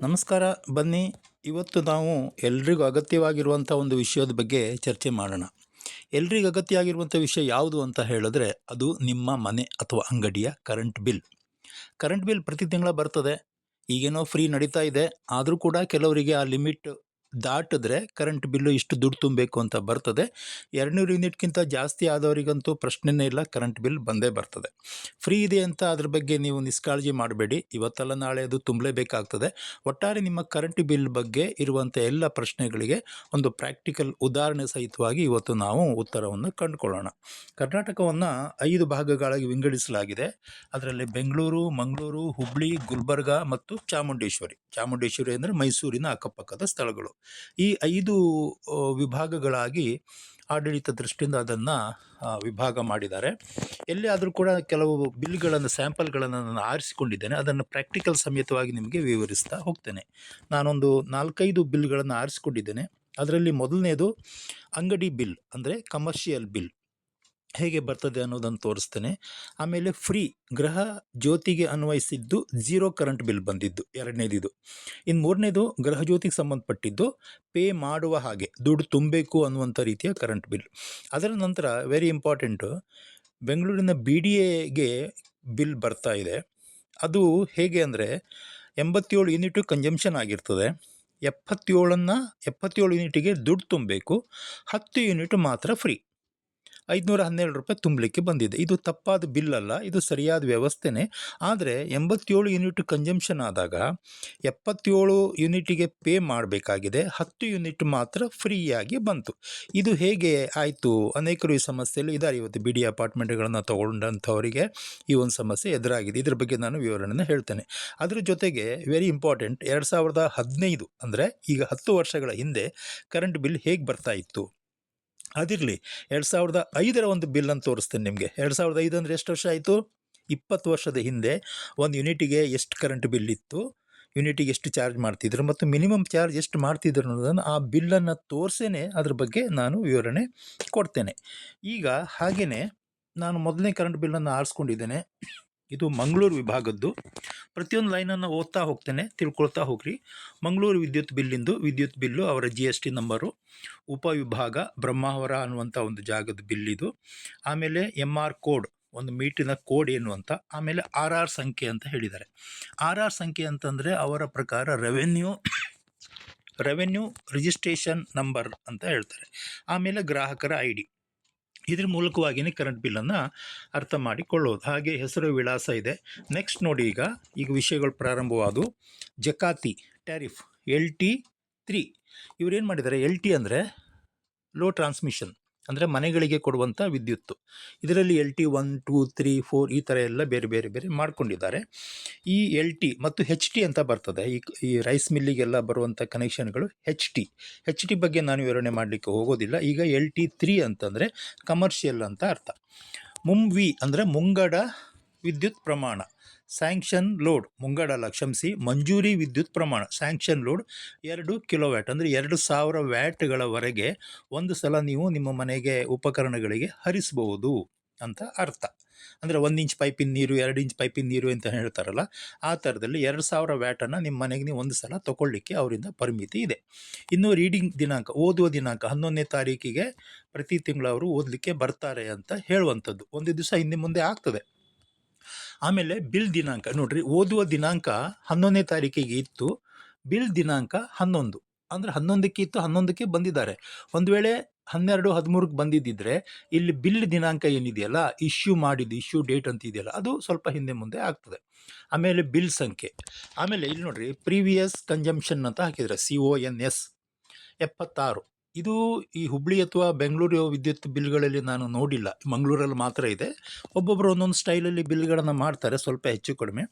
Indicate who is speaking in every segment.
Speaker 1: ನಮಸ್ಕಾರ, ಬನ್ನಿ. ಇವತ್ತು ನಾವು ಎಲ್ರಿಗೂ ಅಗತ್ಯವಾಗಿರುವಂಥ ಒಂದು ವಿಷಯದ ಬಗ್ಗೆ ಚರ್ಚೆ ಮಾಡೋಣ. ಎಲ್ರಿಗೂ ಅಗತ್ಯ ಆಗಿರುವಂಥ ವಿಷಯ ಯಾವುದು ಅಂತ ಹೇಳಿದ್ರೆ, ಅದು ನಿಮ್ಮ ಮನೆ ಅಥವಾ ಅಂಗಡಿಯ ಕರೆಂಟ್ ಬಿಲ್ ಕರೆಂಟ್ ಬಿಲ್ ಪ್ರತಿ ತಿಂಗಳ ಬರ್ತದೆ. ಈಗೇನೋ ಫ್ರೀ ನಡೀತಾ ಇದೆ. ಆದರೂ ಕೂಡ ಕೆಲವರಿಗೆ ಆ ಲಿಮಿಟ್ ದಾಟಿದ್ರೆ ಕರೆಂಟ್ ಬಿಲ್ಲು ಇಷ್ಟು ದುಡ್ಡು ತುಂಬಬೇಕು ಅಂತ ಬರ್ತದೆ. ಎರಡುನೂರು ಯೂನಿಟ್ಗಿಂತ ಜಾಸ್ತಿ ಆದವರಿಗಂತೂ ಪ್ರಶ್ನೆನೇ ಇಲ್ಲ ಕರೆಂಟ್ ಬಿಲ್ ಬಂದೇ ಬರ್ತದೆ. ಫ್ರೀ ಇದೆ ಅಂತ ಅದ್ರ ಬಗ್ಗೆ ನೀವು ನಿಷ್ಕಾಳಜಿ ಮಾಡಬೇಡಿ. ಇವತ್ತಲ್ಲ ನಾಳೆ ಅದು ತುಂಬಲೇಬೇಕಾಗ್ತದೆ. ಒಟ್ಟಾರೆ ನಿಮ್ಮ ಕರೆಂಟ್ ಬಿಲ್ ಬಗ್ಗೆ ಇರುವಂಥ ಎಲ್ಲ ಪ್ರಶ್ನೆಗಳಿಗೆ ಒಂದು ಪ್ರಾಕ್ಟಿಕಲ್ ಉದಾಹರಣೆ ಸಹಿತವಾಗಿ ಇವತ್ತು ನಾವು ಉತ್ತರವನ್ನು ಕಂಡುಕೊಳ್ಳೋಣ. ಕರ್ನಾಟಕವನ್ನು ಐದು ಭಾಗಗಳಾಗಿ ವಿಂಗಡಿಸಲಾಗಿದೆ. ಅದರಲ್ಲಿ ಬೆಂಗಳೂರು, ಮಂಗಳೂರು, ಹುಬ್ಳಿ, ಗುಲ್ಬರ್ಗ ಮತ್ತು ಚಾಮುಂಡೇಶ್ವರಿ. ಚಾಮುಂಡೇಶ್ವರಿ ಅಂದರೆ ಮೈಸೂರಿನ ಅಕ್ಕಪಕ್ಕದ ಸ್ಥಳಗಳು. ಈ ಐದು ವಿಭಾಗಗಳಾಗಿ ಆಡಳಿತ ದೃಷ್ಟಿಯಿಂದ ಅದನ್ನು ವಿಭಾಗ ಮಾಡಿದ್ದಾರೆ. ಎಲ್ಲಿ ಆದರೂ ಕೂಡ ಕೆಲವು ಬಿಲ್ಗಳನ್ನು, ಸ್ಯಾಂಪಲ್ಗಳನ್ನು ನಾನು ಆರಿಸಿಕೊಂಡಿದ್ದೇನೆ. ಅದನ್ನು ಪ್ರಾಕ್ಟಿಕಲ್ ಸಮೇತವಾಗಿ ನಿಮಗೆ ವಿವರಿಸ್ತಾ ಹೋಗ್ತೇನೆ. ನಾನೊಂದು ನಾಲ್ಕೈದು ಬಿಲ್ಗಳನ್ನು ಆರಿಸಿಕೊಂಡಿದ್ದೇನೆ. ಅದರಲ್ಲಿ ಮೊದಲನೇದು ಅಂಗಡಿ ಬಿಲ್, ಅಂದರೆ ಕಮರ್ಷಿಯಲ್ ಬಿಲ್. ಹೇಗೆ ಬರ್ತದೆ ಅನ್ನೋದನ್ನು ತೋರಿಸ್ತೇನೆ. ಆಮೇಲೆ ಫ್ರೀ ಗ್ರಹ ಜ್ಯೋತಿಗೆ ಅನ್ವಯಿಸಿದ್ದು ಝೀರೋ ಕರೆಂಟ್ ಬಿಲ್ ಬಂದಿದ್ದು, ಎರಡನೇದಿದು. ಇನ್ನು ಮೂರನೇದು ಗ್ರಹ ಜ್ಯೋತಿಗೆ ಸಂಬಂಧಪಟ್ಟಿದ್ದು ಪೇ ಮಾಡುವ ಹಾಗೆ, ದುಡ್ಡು ತುಂಬಬೇಕು ಅನ್ನುವಂಥ ರೀತಿಯ ಕರೆಂಟ್ ಬಿಲ್. ಅದರ ನಂತರ ವೆರಿ ಇಂಪಾರ್ಟೆಂಟು, ಬೆಂಗಳೂರಿನ ಬಿ ಡಿ ಎಗೆ ಬಿಲ್ ಬರ್ತಾ ಇದೆ. ಅದು ಹೇಗೆ ಅಂದರೆ, ಎಂಬತ್ತೇಳು ಯೂನಿಟು ಕಂಜಂಪ್ಷನ್ ಆಗಿರ್ತದೆ. ಎಪ್ಪತ್ತೇಳನ್ನು, ಎಪ್ಪತ್ತೇಳು ಯೂನಿಟಿಗೆ ದುಡ್ಡು ತುಂಬಬೇಕು, ಹತ್ತು ಯೂನಿಟ್ ಮಾತ್ರ ಫ್ರೀ. ಐದುನೂರ ಹನ್ನೆರಡು ರೂಪಾಯಿ ತುಂಬಲಿಕ್ಕೆ ಬಂದಿದೆ. ಇದು ತಪ್ಪಾದ ಬಿಲ್ ಅಲ್ಲ, ಇದು ಸರಿಯಾದ ವ್ಯವಸ್ಥೆನೇ. ಆದರೆ ಎಂಬತ್ತೇಳು ಯೂನಿಟ್ ಕಂಜಂಪ್ಷನ್ ಆದಾಗ ಎಪ್ಪತ್ತೇಳು ಯೂನಿಟಿಗೆ ಪೇ ಮಾಡಬೇಕಾಗಿದೆ. ಹತ್ತು ಯೂನಿಟ್ ಮಾತ್ರ ಫ್ರೀಯಾಗಿ ಬಂತು. ಇದು ಹೇಗೆ ಆಯಿತು? ಅನೇಕರು ಈ ಸಮಸ್ಯೆಯಲ್ಲಿ ಇದ್ದಾರೆ. ಇವತ್ತು ಬಿ ಡಿ ಅಪಾರ್ಟ್ಮೆಂಟ್ಗಳನ್ನು ತೊಗೊಂಡಂಥವರಿಗೆ ಈ ಒಂದು ಸಮಸ್ಯೆ ಎದುರಾಗಿದೆ. ಇದ್ರ ಬಗ್ಗೆ ನಾನು ವಿವರಣೆಯನ್ನು ಹೇಳ್ತೇನೆ. ಅದರ ಜೊತೆಗೆ ವೆರಿ ಇಂಪಾರ್ಟೆಂಟ್ ಎರಡು ಸಾವಿರದ ಹದಿನೈದು ಅಂದರೆ ಈಗ ಹತ್ತು ವರ್ಷಗಳ ಹಿಂದೆ ಕರೆಂಟ್ ಬಿಲ್ ಹೇಗೆ ಬರ್ತಾ ಇತ್ತು? ಅದಿರಲಿ, ಎರಡು ಸಾವಿರದ ಐದರ ಒಂದು ಬಿಲ್ಲನ್ನು ತೋರಿಸ್ತೇನೆ ನಿಮಗೆ. ಎರಡು ಸಾವಿರದ ಐದು ಅಂದರೆ ಎಷ್ಟು ವರ್ಷ ಆಯಿತು? ಇಪ್ಪತ್ತು ವರ್ಷದ ಹಿಂದೆ ಒಂದು ಯೂನಿಟಿಗೆ ಎಷ್ಟು ಕರೆಂಟ್ ಬಿಲ್ ಇತ್ತು? ಯೂನಿಟಿಗೆ ಎಷ್ಟು ಚಾರ್ಜ್ ಮಾಡ್ತಿದ್ರು? ಮತ್ತು ಮಿನಿಮಮ್ ಚಾರ್ಜ್ ಎಷ್ಟು ಮಾಡ್ತಿದ್ರು ಅನ್ನೋದನ್ನು ಆ ಬಿಲ್ಲನ್ನು ತೋರಿಸೇನೆ. ಅದ್ರ ಬಗ್ಗೆ ನಾನು ವಿವರಣೆ ಕೊಡ್ತೇನೆ. ಈಗ ಹಾಗೆಯೇ ನಾನು ಮೊದಲನೇ ಕರೆಂಟ್ ಬಿಲ್ಲನ್ನು ಆರಿಸ್ಕೊಂಡಿದ್ದೇನೆ. ಇದು ಮಂಗಳೂರು ವಿಭಾಗದ್ದು. ಪ್ರತಿಯೊಂದು ಲೈನನ್ನು ಓದ್ತಾ ಹೋಗ್ತೇನೆ, ತಿಳ್ಕೊಳ್ತಾ ಹೋಗ್ರಿ. ಮಂಗಳೂರು ವಿದ್ಯುತ್ ಬಿಲ್ಲಿಂದು ವಿದ್ಯುತ್ ಬಿಲ್ಲು ಅವರ ಜಿ ಎಸ್ ಟಿ ನಂಬರು ಉಪವಿಭಾಗ ಬ್ರಹ್ಮಾವರ ಅನ್ನುವಂಥ ಒಂದು ಜಾಗದ ಬಿಲ್ ಇದು ಆಮೇಲೆ ಎಂ ಆರ್ ಕೋಡ್ ಒಂದು ಮೀಟಿನ ಕೋಡ್ ಏನು ಅಂತ, ಆಮೇಲೆ ಆರ್ ಆರ್ ಸಂಖ್ಯೆ ಅಂತ ಹೇಳಿದ್ದಾರೆ. ಆರ್ ಆರ್ ಸಂಖ್ಯೆ ಅಂತಂದರೆ ಅವರ ಪ್ರಕಾರ ರೆವೆನ್ಯೂ ರೆವೆನ್ಯೂ ರಿಜಿಸ್ಟ್ರೇಷನ್ ನಂಬರ್ ಅಂತ ಹೇಳ್ತಾರೆ. ಆಮೇಲೆ ಗ್ರಾಹಕರ ಐ ಡಿ ಇದ್ರ ಮೂಲಕವಾಗಿಯೇ ಕರೆಂಟ್ ಬಿಲ್ಲನ್ನು ಅರ್ಥ ಮಾಡಿಕೊಳ್ಳೋದು. ಹಾಗೆ ಹೆಸರು ವಿಳಾಸ ಇದೆ. ನೆಕ್ಸ್ಟ್ ನೋಡಿ ಈಗ ಈಗ ವಿಷಯಗಳು ಪ್ರಾರಂಭವಾದವು ಜಕಾತಿ ಟ್ಯಾರಿಫ್ ಎಲ್ ಟಿ ತ್ರೀ ಇವರೇನು ಮಾಡಿದ್ದಾರೆ ಎಲ್ ಟಿ ಅಂದರೆ ಲೋ ಟ್ರಾನ್ಸ್ಮಿಷನ್ ಅಂದರೆ ಮನೆಗಳಿಗೆ ಕೊಡುವಂಥ ವಿದ್ಯುತ್ತು. ಇದರಲ್ಲಿ L T one two three four ಈ ಥರ ಎಲ್ಲ ಬೇರೆ ಬೇರೆ ಬೇರೆ ಮಾಡ್ಕೊಂಡಿದ್ದಾರೆ. ಈ ಎಲ್ ಟಿ ಮತ್ತು ಹೆಚ್ ಟಿ ಅಂತ ಬರ್ತದೆ. ಈ ಈ ರೈಸ್ ಮಿಲ್ಲಿಗೆಲ್ಲ ಬರುವಂಥ ಕನೆಕ್ಷನ್ಗಳು ಹೆಚ್ ಟಿ ಹೆಚ್ ಟಿ ಬಗ್ಗೆ ನಾನು ವಿವರಣೆ ಮಾಡಲಿಕ್ಕೆ ಹೋಗೋದಿಲ್ಲ. ಈಗ ಎಲ್ ಟಿ ತ್ರೀ ಅಂತಂದರೆ ಕಮರ್ಷಿಯಲ್ ಅಂತ ಅರ್ಥ. ಮುಂವಿ ಅಂದರೆ ಮುಂಗಡ ವಿದ್ಯುತ್ ಪ್ರಮಾಣ. ಸ್ಯಾಂಕ್ಷನ್ ಲೋಡ್ ಮುಂಗಡ ಕ್ಷಮಿಸಿ ಮಂಜೂರಿ ವಿದ್ಯುತ್ ಪ್ರಮಾಣ. ಸ್ಯಾಂಕ್ಷನ್ ಲೋಡ್ ಎರಡು ಕಿಲೋ ವ್ಯಾಟ್ ಅಂದರೆ ಎರಡು ಸಾವಿರ ವ್ಯಾಟ್ಗಳವರೆಗೆ ಒಂದು ಸಲ ನೀವು ನಿಮ್ಮ ಮನೆಗೆ ಉಪಕರಣಗಳಿಗೆ ಹರಿಸಬಹುದು ಅಂತ ಅರ್ಥ. ಅಂದರೆ ಒಂದು ಇಂಚ್ ಪೈಪಿನ ನೀರು, ಎರಡು ಇಂಚ್ ಪೈಪಿನ ನೀರು ಅಂತ ಹೇಳ್ತಾರಲ್ಲ, ಆ ಥರದಲ್ಲಿ ಎರಡು ಸಾವಿರ ವ್ಯಾಟನ್ನು ನಿಮ್ಮ ಮನೆಗೆ ನೀವು ಒಂದು ಸಲ ತಗೊಳ್ಳಿಕ್ಕೆ ಅವರಿಂದ ಪರಿಮಿತಿ ಇದೆ. ಇನ್ನು ರೀಡಿಂಗ್ ದಿನಾಂಕ, ಓದುವ ದಿನಾಂಕ, ಹನ್ನೊಂದನೇ ತಾರೀಕಿಗೆ ಪ್ರತಿ ತಿಂಗಳು ಅವರು ಓದಲಿಕ್ಕೆ ಬರ್ತಾರೆ ಅಂತ ಹೇಳುವಂಥದ್ದು. ಒಂದು ದಿವಸ ಹಿಂದೆ ಮುಂದೆ ಆಗ್ತದೆ. ಆಮೇಲೆ ಬಿಲ್ ದಿನಾಂಕ. ನೋಡ್ರಿ, ಓದುವ ದಿನಾಂಕ ಹನ್ನೊಂದನೇ ತಾರೀಕಿಗೆ ಇತ್ತು. ಬಿಲ್ ದಿನಾಂಕ ಹನ್ನೊಂದು. ಅಂದರೆ ಹನ್ನೊಂದಕ್ಕೆ ಇತ್ತು, ಹನ್ನೊಂದಕ್ಕೆ ಬಂದಿದ್ದಾರೆ. ಒಂದು ವೇಳೆ ಹನ್ನೆರಡು, ಹದಿಮೂರಕ್ಕೆ ಬಂದಿದ್ದಿದ್ರೆ ಇಲ್ಲಿ ಬಿಲ್ ದಿನಾಂಕ ಏನಿದೆಯಲ್ಲ, ಇಶ್ಯೂ ಮಾಡಿದ್ದು, ಇಶ್ಯೂ ಡೇಟ್ ಅಂತ ಇದೆಯಲ್ಲ, ಅದು ಸ್ವಲ್ಪ ಹಿಂದೆ ಮುಂದೆ ಆಗ್ತದೆ. ಆಮೇಲೆ ಬಿಲ್ ಸಂಖ್ಯೆ. ಆಮೇಲೆ ಇಲ್ಲಿ ನೋಡ್ರಿ, ಪ್ರೀವಿಯಸ್ ಕಂಜಂಪ್ಷನ್ ಅಂತ ಹಾಕಿದ್ರೆ ಸಿ ಒ ಎನ್ ಎಸ್ ಎಪ್ಪತ್ತಾರು. ಇದು ಈ ಹುಬ್ಳಿ ಅಥವಾ ಬೆಂಗಳೂರು ವಿದ್ಯುತ್ ಬಿಲ್ಗಳಲ್ಲಿ ನಾನು ನೋಡಿಲ್ಲ. ಮಂಗಳೂರಲ್ಲಿ ಮಾತ್ರ ಇದೆ. ಒಬ್ಬೊಬ್ಬರು ಒಂದೊಂದು ಸ್ಟೈಲಲ್ಲಿ ಬಿಲ್ಗಳನ್ನು ಮಾಡ್ತಾರೆ, ಸ್ವಲ್ಪ ಹೆಚ್ಚು ಕಡಿಮೆ.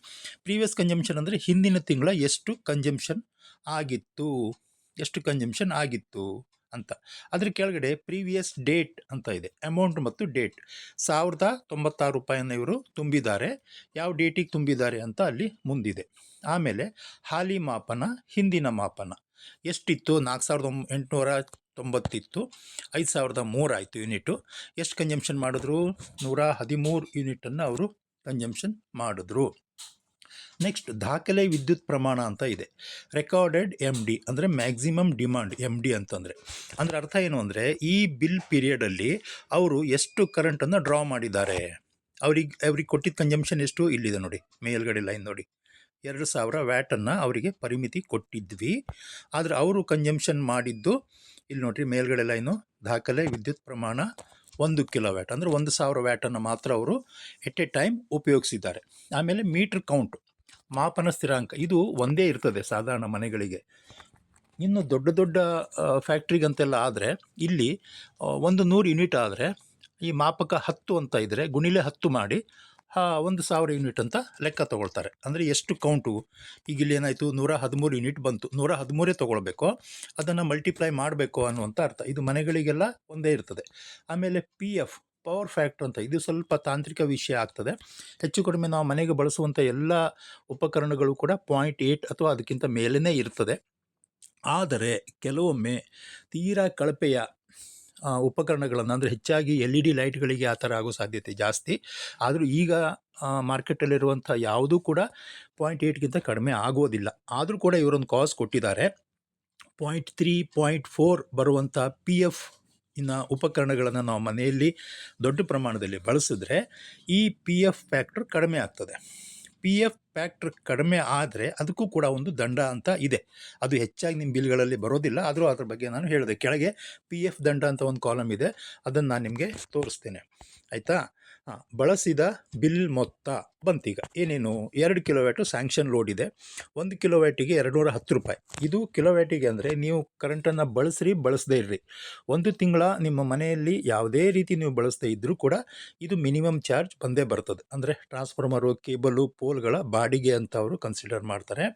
Speaker 1: ಪ್ರೀವಿಯಸ್ ಕಂಜಂಪ್ಷನ್ ಅಂದರೆ ಹಿಂದಿನ ತಿಂಗಳ ಎಷ್ಟು ಕಂಜಂಪ್ಷನ್ ಆಗಿತ್ತು, ಎಷ್ಟು ಕಂಜಂಪ್ಷನ್ ಆಗಿತ್ತು ಅಂತ. ಅದ್ರ ಕೆಳಗಡೆ ಪ್ರೀವಿಯಸ್ ಡೇಟ್ ಅಂತ ಇದೆ, ಅಮೌಂಟ್ ಮತ್ತು ಡೇಟ್. ಸಾವಿರದ ತೊಂಬತ್ತಾರು ರೂಪಾಯಿಯನ್ನು ಇವರು ತುಂಬಿದ್ದಾರೆ. ಯಾವ ಡೇಟಿಗೆ ತುಂಬಿದ್ದಾರೆ ಅಂತ ಅಲ್ಲಿ ಮುಂದಿದೆ. ಆಮೇಲೆ ಹಾಲಿ ಮಾಪನ, ಹಿಂದಿನ ಮಾಪನ. ಎಷ್ಟಿತ್ತು? ನಾಲ್ಕು ಸಾವಿರದ ಎಂಟುನೂರ ತೊಂಬತ್ತಿತ್ತು. ಐದು ಸಾವಿರದ ಮೂರು ಆಯಿತು ಯೂನಿಟು. ಎಷ್ಟು ಕಂಜಂಪ್ಷನ್ ಮಾಡಿದ್ರು? ನೂರ ಹದಿಮೂರು ಯೂನಿಟನ್ನು ಅವರು ಕಂಜಂಪ್ಷನ್ ಮಾಡಿದ್ರು. ನೆಕ್ಸ್ಟ್ ದಾಖಲೆ ವಿದ್ಯುತ್ ಪ್ರಮಾಣ ಅಂತ ಇದೆ. ರೆಕಾರ್ಡೆಡ್ ಎಂ ಡಿ ಅಂದರೆ ಮ್ಯಾಕ್ಸಿಮಮ್ ಡಿಮಾಂಡ್ ಎಂ ಡಿ ಅಂತಂದರೆ. ಅಂದರೆ ಅರ್ಥ ಏನು ಅಂದರೆ ಈ ಬಿಲ್ ಪೀರಿಯಡಲ್ಲಿ ಅವರು ಎಷ್ಟು ಕರೆಂಟನ್ನು ಡ್ರಾ ಮಾಡಿದ್ದಾರೆ? ಅವ್ರಿಗೆ ಅವ್ರಿಗೆ ಕೊಟ್ಟಿದ್ದ ಕಂಜಂಪ್ಷನ್ ಎಷ್ಟು? ಇಲ್ಲಿದೆ ನೋಡಿ, ಮೇಲ್ಗಡೆ ಲೈನ್ ನೋಡಿ. ಎರಡು ಸಾವಿರ ವ್ಯಾಟನ್ನು ಅವರಿಗೆ ಪರಿಮಿತಿ ಕೊಟ್ಟಿದ್ವಿ. ಆದರೆ ಅವರು ಕಂಜಂಪ್ಷನ್ ಮಾಡಿದ್ದು, ಇಲ್ಲಿ ನೋಡ್ರಿ ಮೇಲ್ಗಡೆ ಲೈನು ದಾಖಲೆ, ವಿದ್ಯುತ್ ಪ್ರಮಾಣ ಒಂದು ಕಿಲೋ ವ್ಯಾಟ್. ಅಂದರೆ ಒಂದು ಸಾವಿರ ವ್ಯಾಟನ್ನು ಮಾತ್ರ ಅವರು ಎಟ್ ಎ ಟೈಮ್ ಉಪಯೋಗಿಸಿದ್ದಾರೆ. ಆಮೇಲೆ ಮೀಟ್ರ್ ಕೌಂಟ್, ಮಾಪನ ಸ್ಥಿರಾಂಕ, ಇದು ಒಂದೇ ಇರ್ತದೆ ಸಾಧಾರಣ ಮನೆಗಳಿಗೆ. ಇನ್ನು ದೊಡ್ಡ ದೊಡ್ಡ ಫ್ಯಾಕ್ಟ್ರಿಗಂತೆಲ್ಲ ಆದರೆ ಇಲ್ಲಿ ಒಂದು ನೂರು ಯೂನಿಟ್ ಆದರೆ ಈ ಮಾಪಕ ಹತ್ತು ಅಂತ ಇದ್ದರೆ ಗುಣಿಲೆ ಹತ್ತು ಮಾಡಿ ಒಂದು ಸಾವಿರ ಯೂನಿಟ್ ಅಂತ ಲೆಕ್ಕ ತಗೊಳ್ತಾರೆ. ಅಂದರೆ ಎಷ್ಟು ಕೌಂಟು ಈಗ ಇಲ್ಲಿ ಏನಾಯಿತು? ನೂರ ಹದಿಮೂರು ಯೂನಿಟ್ ಬಂತು. ನೂರ ಹದಿಮೂರೇ ತೊಗೊಳ್ಬೇಕು. ಅದನ್ನು ಮಲ್ಟಿಪ್ಲೈ ಮಾಡಬೇಕು ಅನ್ನುವಂಥ ಅರ್ಥ. ಇದು ಮನೆಗಳಿಗೆಲ್ಲ ಒಂದೇ ಇರ್ತದೆ. ಆಮೇಲೆ ಪಿ ಎಫ್ ಪವರ್ ಫ್ಯಾಕ್ಟ್ರ್ ಅಂತ. ಇದು ಸ್ವಲ್ಪ ತಾಂತ್ರಿಕ ವಿಷಯ ಆಗ್ತದೆ. ಹೆಚ್ಚು ಕಡಿಮೆ ನಾವು ಮನೆಗೆ ಬಳಸುವಂಥ ಎಲ್ಲ ಉಪಕರಣಗಳು ಕೂಡ ಪಾಯಿಂಟ್ ಏಯ್ಟ್ ಅಥವಾ ಅದಕ್ಕಿಂತ ಮೇಲೇ ಇರ್ತದೆ. ಆದರೆ ಕೆಲವೊಮ್ಮೆ ತೀರಾ ಕಳಪೆಯ ಉಪಕರಣಗಳನ್ನು, ಅಂದರೆ ಹೆಚ್ಚಾಗಿ ಎಲ್ ಇ ಡಿ ಲೈಟ್ಗಳಿಗೆ ಆ ಥರ ಆಗೋ ಸಾಧ್ಯತೆ ಜಾಸ್ತಿ. ಆದರೂ ಈಗ ಮಾರ್ಕೆಟಲ್ಲಿರುವಂಥ ಯಾವುದೂ ಕೂಡ ಪಾಯಿಂಟ್ ಏಯ್ಟ್ಗಿಂತ ಕಡಿಮೆ ಆಗೋದಿಲ್ಲ. ಆದರೂ ಕೂಡ ಇವರೊಂದು ಕಾಸ್ ಕೊಟ್ಟಿದ್ದಾರೆ. ಪಾಯಿಂಟ್ ತ್ರೀ ಪಾಯಿಂಟ್ ಫೋರ್ ಬರುವಂಥ ಪಿ ಎಫ್ ಇನ್ನು ಉಪಕರಣಗಳನ್ನು ನಾವು ಮನೆಯಲ್ಲಿ ದೊಡ್ಡ ಪ್ರಮಾಣದಲ್ಲಿ ಬಳಸಿದ್ರೆ ಈ ಪಿ ಎಫ್ ಫ್ಯಾಕ್ಟ್ರ್ ಕಡಿಮೆ ಆಗ್ತದೆ. ಪಿ ಎಫ್ ಫ್ಯಾಕ್ಟ್ರ್ ಕಡಿಮೆ ಆದರೆ ಅದಕ್ಕೂ ಕೂಡ ಒಂದು ದಂಡ ಅಂತ ಇದೆ. ಅದು ಹೆಚ್ಚಾಗಿ ನಿಮ್ಮ ಬಿಲ್ಗಳಲ್ಲಿ ಬರೋದಿಲ್ಲ, ಆದರೂ ಅದ್ರ ಬಗ್ಗೆ ನಾನು ಹೇಳಿದೆ. ಕೆಳಗೆ ಪಿ ಎಫ್ ದಂಡ ಅಂತ ಒಂದು ಕಾಲಮ್ ಇದೆ. ಅದನ್ನು ನಾನು ನಿಮಗೆ ತೋರಿಸ್ತೇನೆ. ಆಯಿತಾ? ಬಳಸಿದ ಬಿಲ್ ಮೊತ್ತ. ಬಂತೀಗ, ಏನೇನು? ಎರಡು ಕಿಲೋವ್ಯಾಟು ಸ್ಯಾಂಕ್ಷನ್ ಲೋಡ್ ಇದೆ. ಒಂದು ಕಿಲೋವ್ಯಾಟಿಗೆ ಎರಡುನೂರ ಹತ್ತು ರೂಪಾಯಿ. ಇದು ಕಿಲೋವ್ಯಾಟಿಗೆ ಅಂದರೆ ನೀವು ಕರೆಂಟನ್ನು ಬಳಸ್ರಿ, ಬಳಸದೇ ಇರ್ರಿ. ಒಂದು ತಿಂಗಳ ನಿಮ್ಮ ಮನೆಯಲ್ಲಿ ಯಾವುದೇ ರೀತಿ ನೀವು ಬಳಸದೇ ಇದ್ದರೂ ಕೂಡ ಇದು ಮಿನಿಮಮ್ ಚಾರ್ಜ್ ಬಂದೇ ಬರ್ತದೆ. ಅಂದರೆ ಟ್ರಾನ್ಸ್ಫಾರ್ಮರು, ಕೇಬಲು, ಪೋಲ್ಗಳ ಬಾಡಿಗೆ ಅಂತ ಅವರು ಕನ್ಸಿಡರ್ ಮಾಡ್ತಾರೆ.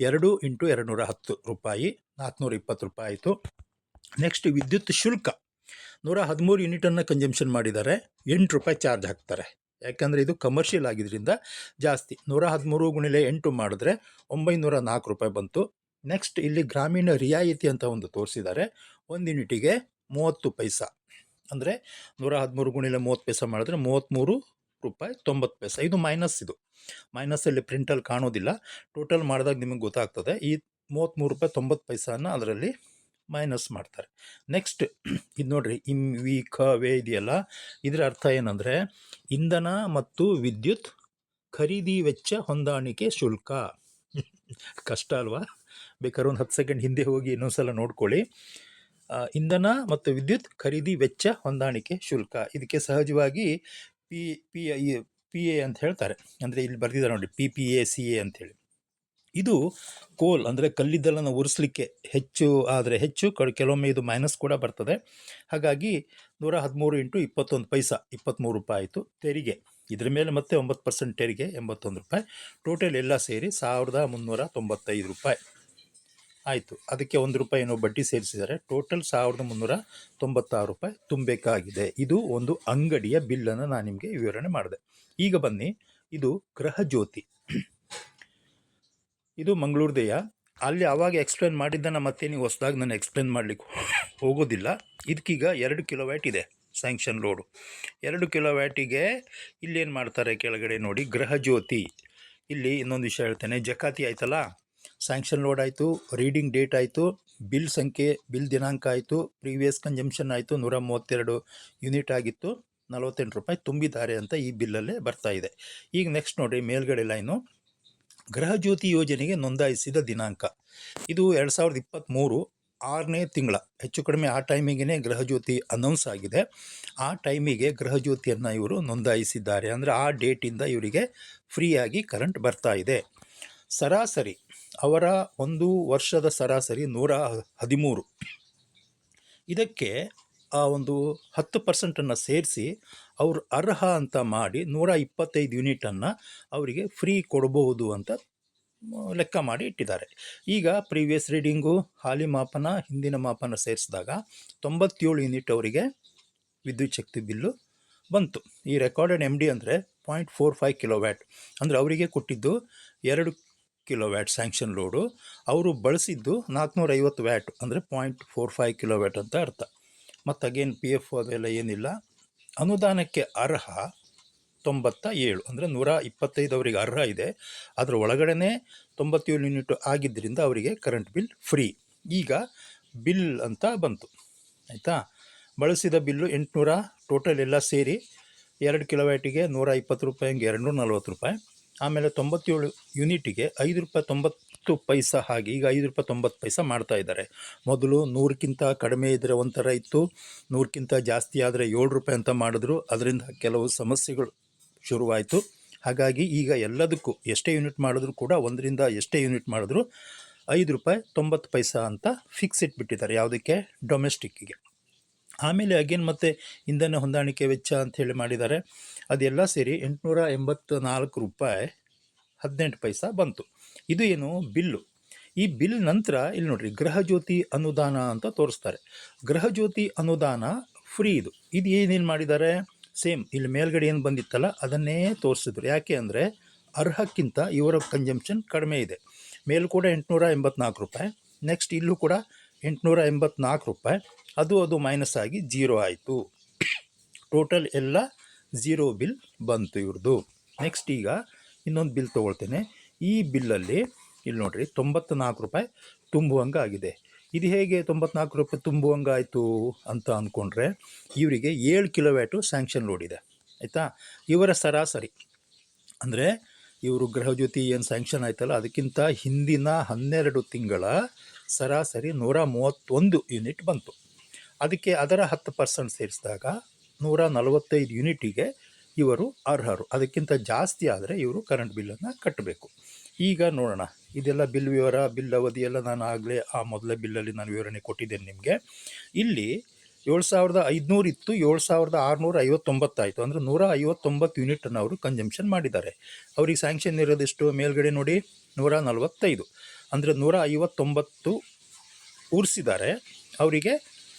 Speaker 1: ಎರಡು ಇಂಟು ಎರಡು ನೂರ ಹತ್ತು ರೂಪಾಯಿ ನಾಲ್ಕುನೂರ ಇಪ್ಪತ್ತು ರೂಪಾಯಿ ಆಯಿತು. ನೆಕ್ಸ್ಟ್ ವಿದ್ಯುತ್ ಶುಲ್ಕ. ನೂರ ಹದಿಮೂರು ಯೂನಿಟನ್ನು ಕಂಜಂಪ್ಷನ್ ಮಾಡಿದ್ದಾರೆ ಎಂಟು ರೂಪಾಯಿ ಚಾರ್ಜ್ ಹಾಕ್ತಾರೆ. ಯಾಕಂದರೆ ಇದು ಕಮರ್ಷಿಯಲ್ ಆಗಿದ್ದರಿಂದ ಜಾಸ್ತಿ. ನೂರ ಹದಿಮೂರು ಗುಣಿಲೆ ಎಂಟು ಮಾಡಿದ್ರೆ ಒಂಬೈನೂರ ನಾಲ್ಕು ರೂಪಾಯಿ ಬಂತು. ನೆಕ್ಸ್ಟ್ ಇಲ್ಲಿ ಗ್ರಾಮೀಣ ರಿಯಾಯಿತಿ ಅಂತ ಒಂದು ತೋರಿಸಿದ್ದಾರೆ. ಒಂದು ಯೂನಿಟಿಗೆ ಮೂವತ್ತು ಪೈಸಾ. ಅಂದರೆ ನೂರ ಹದಿಮೂರು ಗುಣಿಲೆ ಮೂವತ್ತು ಪೈಸ ಮಾಡಿದ್ರೆ ಮೂವತ್ತ್ಮೂರು ರೂಪಾಯಿ ತೊಂಬತ್ತು ಪೈಸ. ಇದು ಮೈನಸ್ ಇದು. ಮೈನಸ್ಸಲ್ಲಿ ಪ್ರಿಂಟಲ್ಲಿ ಕಾಣೋದಿಲ್ಲ. ಟೋಟಲ್ ಮಾಡಿದಾಗ ನಿಮಗೆ ಗೊತ್ತಾಗ್ತದೆ. ಈ ಮೂವತ್ತ್ಮೂರು ರೂಪಾಯಿ ತೊಂಬತ್ತು ಪೈಸಾನ ಅದರಲ್ಲಿ ಮೈನಸ್ ಮಾಡ್ತಾರೆ. ನೆಕ್ಸ್ಟ್ ಇದು ನೋಡ್ರಿ ಇಮ್ ವಿ ಖ ವೇ ಇದೆಯಲ್ಲ? ಇದರ ಅರ್ಥ ಏನಂದರೆ, ಇಂಧನ ಮತ್ತು ವಿದ್ಯುತ್ ಖರೀದಿ ವೆಚ್ಚ ಹೊಂದಾಣಿಕೆ ಶುಲ್ಕ. ಕಷ್ಟ ಅಲ್ವಾ? ಬೇಕಾದ್ರೆ ಒಂದು ಹತ್ತು ಸೆಕೆಂಡ್ ಹಿಂದೆ ಹೋಗಿ ಇನ್ನೊಂದ್ಸಲ ನೋಡ್ಕೊಳ್ಳಿ. ಇಂಧನ ಮತ್ತು ವಿದ್ಯುತ್ ಖರೀದಿ ವೆಚ್ಚ ಹೊಂದಾಣಿಕೆ ಶುಲ್ಕ. ಇದಕ್ಕೆ ಸಹಜವಾಗಿ P P, I, P, A ಅಂತ ಹೇಳ್ತಾರೆ. ಅಂದರೆ ಇಲ್ಲಿ ಬರೆದಿದ್ದಾರೆ ನೋಡಿ P P, A, C, A ಅಂತೇಳಿ ಇದು ಕೋಲ್ ಅಂದರೆ ಕಲ್ಲಿದ್ದಲನ್ನು ಉರಿಸ್ಲಿಕ್ಕೆ ಹೆಚ್ಚು, ಆದರೆ ಹೆಚ್ಚು ಕೆಲವೊಮ್ಮೆ ಇದು ಮೈನಸ್ ಕೂಡ ಬರ್ತದೆ. ಹಾಗಾಗಿ ನೂರ ಹದಿಮೂರು ಇಂಟು ಇಪ್ಪತ್ತೊಂದು ಪೈಸಾ ಇಪ್ಪತ್ತ್ಮೂರು ರೂಪಾಯಿ ಆಯಿತು ತೆರಿಗೆ. ಇದ್ರ ಮೇಲೆ ಮತ್ತೆ ಒಂಬತ್ತು ಪರ್ಸೆಂಟ್ ತೆರಿಗೆ, ಎಂಬತ್ತೊಂದು ರೂಪಾಯಿ. ಟೋಟಲ್ ಎಲ್ಲ ಸೇರಿ ಸಾವಿರದ ಮುನ್ನೂರ ತೊಂಬತ್ತೈದು ರೂಪಾಯಿ ಆಯಿತು. ಅದಕ್ಕೆ ಒಂದು ರೂಪಾಯಿ ಏನೋ ಬಡ್ಡಿ ಸೇರಿಸಿದರೆ ಟೋಟಲ್ ಸಾವಿರದ ಮುನ್ನೂರ ತೊಂಬತ್ತಾರು ರೂಪಾಯಿ ತುಂಬಬೇಕಾಗಿದೆ. ಇದು ಒಂದು ಅಂಗಡಿಯ ಬಿಲ್ಲನ್ನು ನಾನು ನಿಮಗೆ ವಿವರಣೆ ಮಾಡಿದೆ. ಈಗ ಬನ್ನಿ, ಇದು ಗೃಹಜ್ಯೋತಿ ಇದು ಮಂಗಳೂರ್ದೆಯ ಅಲ್ಲಿ ಆವಾಗ ಎಕ್ಸ್ಪ್ಲೇನ್ ಮಾಡಿದ್ದನ್ನು ಮತ್ತೆ ನೀವು ಹೊಸದಾಗಿ ನಾನು ಎಕ್ಸ್ಪ್ಲೇನ್ ಮಾಡಲಿಕ್ಕೆ ಹೋಗೋದಿಲ್ಲ. ಇದಕ್ಕೀಗ ಎರಡು ಕಿಲೋ ವ್ಯಾಟ್ ಇದೆ ಸ್ಯಾಂಕ್ಷನ್ ಲೋಡು ಎರಡು ಕಿಲೋ ವ್ಯಾಟಿಗೆ ಇಲ್ಲೇನು ಮಾಡ್ತಾರೆ ಕೆಳಗಡೆ ನೋಡಿ ಗೃಹಜ್ಯೋತಿ ಇಲ್ಲಿ ಇನ್ನೊಂದು ವಿಷಯ ಹೇಳ್ತೇನೆ, ಜಕಾತಿ ಆಯ್ತಲ್ಲ? ಸ್ಯಾಂಕ್ಷನ್ ಲೋಡ್ ಆಯಿತು ರೀಡಿಂಗ್ ಡೇಟ್ ಆಯಿತು ಬಿಲ್ ಸಂಖ್ಯೆ ಬಿಲ್ ದಿನಾಂಕ ಆಯಿತು ಪ್ರೀವಿಯಸ್ ಕನ್ಜಂಪ್ಷನ್ ಆಯಿತು, ನೂರ ಮೂವತ್ತೆರಡು ಯೂನಿಟ್ ಆಗಿತ್ತು, ನಲವತ್ತೆಂಟು ರೂಪಾಯಿ ತುಂಬಿದ್ದಾರೆ ಅಂತ ಈ ಬಿಲ್ಲಲ್ಲೇ ಬರ್ತಾ ಇದೆ. ಈಗ ನೆಕ್ಸ್ಟ್ ನೋಡಿ, ಮೇಲ್ಗಡೆ ಲೈನು ಗೃಹಜ್ಯೋತಿ ಯೋಜನೆಗೆ ನೋಂದಾಯಿಸಿದ ದಿನಾಂಕ. ಇದು ಎರಡು ಸಾವಿರದ ಇಪ್ಪತ್ತ್ಮೂರು ಆರನೇ ತಿಂಗಳ. ಹೆಚ್ಚು ಕಡಿಮೆ ಆ ಟೈಮಿಗೆ ಗೃಹಜ್ಯೋತಿ ಅನೌನ್ಸ್ ಆಗಿದೆ. ಆ ಟೈಮಿಗೆ ಗೃಹಜ್ಯೋತಿಯನ್ನು ಇವರು ನೋಂದಾಯಿಸಿದ್ದಾರೆ. ಅಂದರೆ ಆ ಡೇಟಿಂದ ಇವರಿಗೆ ಫ್ರೀಯಾಗಿ ಕರೆಂಟ್ ಬರ್ತಾ ಇದೆ. ಸರಾಸರಿ, ಅವರ ಒಂದು ವರ್ಷದ ಸರಾಸರಿ ನೂರ ಹದಿಮೂರು. ಇದಕ್ಕೆ ಆ ಒಂದು ಹತ್ತು ಪರ್ಸೆಂಟನ್ನು ಸೇರಿಸಿ ಅವರು ಅರ್ಹ ಅಂತ ಮಾಡಿ ನೂರ ಇಪ್ಪತ್ತೈದು ಯೂನಿಟನ್ನು ಅವರಿಗೆ ಫ್ರೀ ಕೊಡಬಹುದು ಅಂತ ಲೆಕ್ಕ ಮಾಡಿ ಇಟ್ಟಿದ್ದಾರೆ. ಈಗ ಪ್ರೀವಿಯಸ್ ರೀಡಿಂಗು, ಹಾಲಿ ಮಾಪನ, ಹಿಂದಿನ ಮಾಪನ ಸೇರಿಸಿದಾಗ ತೊಂಬತ್ತೇಳು ಯೂನಿಟ್ ಅವರಿಗೆ ವಿದ್ಯುತ್ ಶಕ್ತಿ ಬಿಲ್ಲು ಬಂತು. ಈ ರೆಕಾರ್ಡೆಡ್ ಎಂ ಡಿ ಅಂದರೆ point four five kilowatt ಅಂದರೆ ಅವರಿಗೆ ಕೊಟ್ಟಿದ್ದು ಎರಡು ಕಿಲೋ ವ್ಯಾಟ್ ಸ್ಯಾಂಕ್ಷನ್ ಲೋಡು. ಅವರು ಬಳಸಿದ್ದು ನಾಲ್ಕುನೂರ ಐವತ್ತು ವ್ಯಾಟ್ ಅಂದರೆ point four five kilowatt ಅಂತ ಅರ್ಥ. ಮತ್ತು ಅಗೇನ್ ಪಿ ಎಫ್ ಅದೆಲ್ಲ ಏನಿಲ್ಲ. ಅನುದಾನಕ್ಕೆ ಅರ್ಹ ತೊಂಬತ್ತ ಏಳು, ಅಂದರೆ ನೂರ ಇಪ್ಪತ್ತೈದು ಅವರಿಗೆ ಅರ್ಹ ಇದೆ. ಅದರ ಒಳಗಡೆ ತೊಂಬತ್ತೇಳು ಯೂನಿಟ್ ಆಗಿದ್ದರಿಂದ ಅವರಿಗೆ ಕರೆಂಟ್ ಬಿಲ್ ಫ್ರೀ ಈಗ ಬಿಲ್ ಅಂತ ಬಂತು. ಆಯಿತಾ? ಬಳಸಿದ ಬಿಲ್ಲು ಎಂಟುನೂರ ಟೋಟಲ್ ಎಲ್ಲ ಸೇರಿ ಎರಡು ಕಿಲೋವ್ಯಾಟಿಗೆ ನೂರ ಇಪ್ಪತ್ತು ರೂಪಾಯಿ, ಹಂಗೆ ಎರಡು ನೂರ ನಲ್ವತ್ತು ರೂಪಾಯಿ. ಆಮೇಲೆ ತೊಂಬತ್ತೇಳು ಯೂನಿಟಿಗೆ ಐದು ರೂಪಾಯಿ ತೊಂಬತ್ತು ಪೈಸಾ ಹಾಗೆ, ಈಗ ಐದು ರೂಪಾಯಿ ತೊಂಬತ್ತು ಪೈಸ ಮಾಡ್ತಾ ಇದ್ದಾರೆ. ಮೊದಲು ನೂರಕ್ಕಿಂತ ಕಡಿಮೆ ಇದ್ದರೆ ಒಂಥರ ಇತ್ತು. ನೂರಕ್ಕಿಂತ ಜಾಸ್ತಿ ಆದರೆ ಏಳು ರೂಪಾಯಿ ಅಂತ ಮಾಡಿದ್ರು. ಅದರಿಂದ ಕೆಲವು ಸಮಸ್ಯೆಗಳು ಶುರುವಾಯಿತು. ಹಾಗಾಗಿ ಈಗ ಎಲ್ಲದಕ್ಕೂ ಎಷ್ಟೇ ಯೂನಿಟ್ ಮಾಡಿದ್ರು ಕೂಡ ಒಂದರಿಂದ ಎಷ್ಟೇ ಯೂನಿಟ್ ಮಾಡಿದ್ರು ಐದು ರೂಪಾಯಿ ತೊಂಬತ್ತು ಪೈಸಾ ಅಂತ ಫಿಕ್ಸ್ ಇಟ್ಬಿಟ್ಟಿದ್ದಾರೆ ಯಾವುದಕ್ಕೆ? ಡೊಮೆಸ್ಟಿಕ್ಕಿಗೆ. ಆಮೇಲೆ ಅಗೇನ್ ಮತ್ತೆ ಇಂಧನ ಹೊಂದಾಣಿಕೆ ವೆಚ್ಚ ಅಂತ ಹೇಳಿ ಮಾಡಿದ್ದಾರೆ. ಅದೆಲ್ಲ ಸೇರಿ ಎಂಟುನೂರ ಎಂಬತ್ತು ನಾಲ್ಕು ರೂಪಾಯಿ ಹದಿನೆಂಟು ಪೈಸಾ ಬಂತು. ಇದು ಏನು? ಬಿಲ್ಲು. ಈ ಬಿಲ್ ನಂತರ ಇಲ್ಲಿ ನೋಡ್ರಿ ಗೃಹಜ್ಯೋತಿ ಅನುದಾನ ಅಂತ ತೋರಿಸ್ತಾರೆ. ಗೃಹಜ್ಯೋತಿ ಅನುದಾನ ಫ್ರೀ ಇದು. ಇದು ಏನೇನು ಮಾಡಿದ್ದಾರೆ? ಸೇಮ್, ಇಲ್ಲಿ ಮೇಲ್ಗಡೆ ಏನು ಬಂದಿತ್ತಲ್ಲ, ಅದನ್ನೇ ತೋರಿಸಿದ್ರು. ಯಾಕೆ ಅಂದರೆ, ಅರ್ಹಕ್ಕಿಂತ ಇವರ ಕಂಜಂಪ್ಷನ್ ಕಡಿಮೆ ಇದೆ. ಮೇಲೂ ಕೂಡ ಎಂಟುನೂರ ಎಂಬತ್ನಾಲ್ಕು ರೂಪಾಯಿ. ನೆಕ್ಸ್ಟ್ ಇಲ್ಲೂ ಕೂಡ ಎಂಟುನೂರ ಎಂಬತ್ನಾಲ್ಕು ರೂಪಾಯಿ. ಅದು ಅದು ಮೈನಸ್ ಆಗಿ ಜೀರೋ ಆಯಿತು. ಟೋಟಲ್ ಎಲ್ಲ ಝೀರೋ ಬಿಲ್ ಬಂತು ಇವ್ರದ್ದು ನೆಕ್ಸ್ಟ್ ಈಗ ಇನ್ನೊಂದು ಬಿಲ್ ತೊಗೊಳ್ತೇನೆ. ಈ ಬಿಲ್ಲಲ್ಲಿ ಇಲ್ಲಿ ನೋಡಿರಿ ತೊಂಬತ್ತು ನಾಲ್ಕು ರೂಪಾಯಿ ತುಂಬುವಂಗೆ ಆಗಿದೆ. ಇದು ಹೇಗೆ ತೊಂಬತ್ನಾಲ್ಕು ರೂಪಾಯಿ ತುಂಬುವಂಗೆ ಆಯಿತು ಅಂತ ಅಂದ್ಕೊಂಡ್ರೆ ಇವರಿಗೆ ಏಳು ಕಿಲೋವ್ಯಾಟು ಸ್ಯಾಂಕ್ಷನ್ ಲೋಡ್ ಇದೆ. ಆಯಿತಾ? ಇವರ ಸರಾಸರಿ ಅಂದರೆ ಇವರು ಗೃಹಜ್ಯೋತಿ ಏನು ಸ್ಯಾಂಕ್ಷನ್ ಆಯ್ತಲ್ಲ, ಅದಕ್ಕಿಂತ ಹಿಂದಿನ ಹನ್ನೆರಡು ತಿಂಗಳ ಸರಾಸರಿ ನೂರ ಮೂವತ್ತೊಂದು ಯೂನಿಟ್ ಬಂತು. ಅದಕ್ಕೆ ಅದರ ಹತ್ತು ಪರ್ಸೆಂಟ್ ಸೇರಿಸಿದಾಗ ನೂರ ನಲವತ್ತೈದು ಯೂನಿಟಿಗೆ ಇವರು ಅರ್ಹರು. ಅದಕ್ಕಿಂತ ಜಾಸ್ತಿ ಆದರೆ ಇವರು ಕರೆಂಟ್ ಬಿಲ್ಲನ್ನು ಕಟ್ಟಬೇಕು ಈಗ ನೋಡೋಣ. ಇದೆಲ್ಲ ಬಿಲ್ ವಿವರ ಬಿಲ್ ಅವಧಿಯೆಲ್ಲ ನಾನು ಆಗಲೇ ಆ ಮೊದಲ ಬಿಲ್ಲಲ್ಲಿ ನಾನು ವಿವರಣೆ ಕೊಟ್ಟಿದ್ದೇನೆ ನಿಮಗೆ. ಇಲ್ಲಿ ಏಳು ಸಾವಿರದ ಐದುನೂರು ಇತ್ತು, ಏಳು ಸಾವಿರದ ಆರುನೂರ ಐವತ್ತೊಂಬತ್ತಾಯಿತು ಅಂದರೆ ನೂರ ಐವತ್ತೊಂಬತ್ತು ಯೂನಿಟನ್ನು ಅವರು ಕಂಜಂಪ್ಷನ್ ಮಾಡಿದ್ದಾರೆ. ಅವ್ರಿಗೆ ಸ್ಯಾಂಕ್ಷನ್ ಇರೋದೆಷ್ಟು ಮೇಲ್ಗಡೆ ನೋಡಿ, ನೂರ ನಲವತ್ತೈದು. ಅಂದರೆ ನೂರ ಐವತ್ತೊಂಬತ್ತು ಉರಿಸಿದ್ದಾರೆ. ಅವರಿಗೆ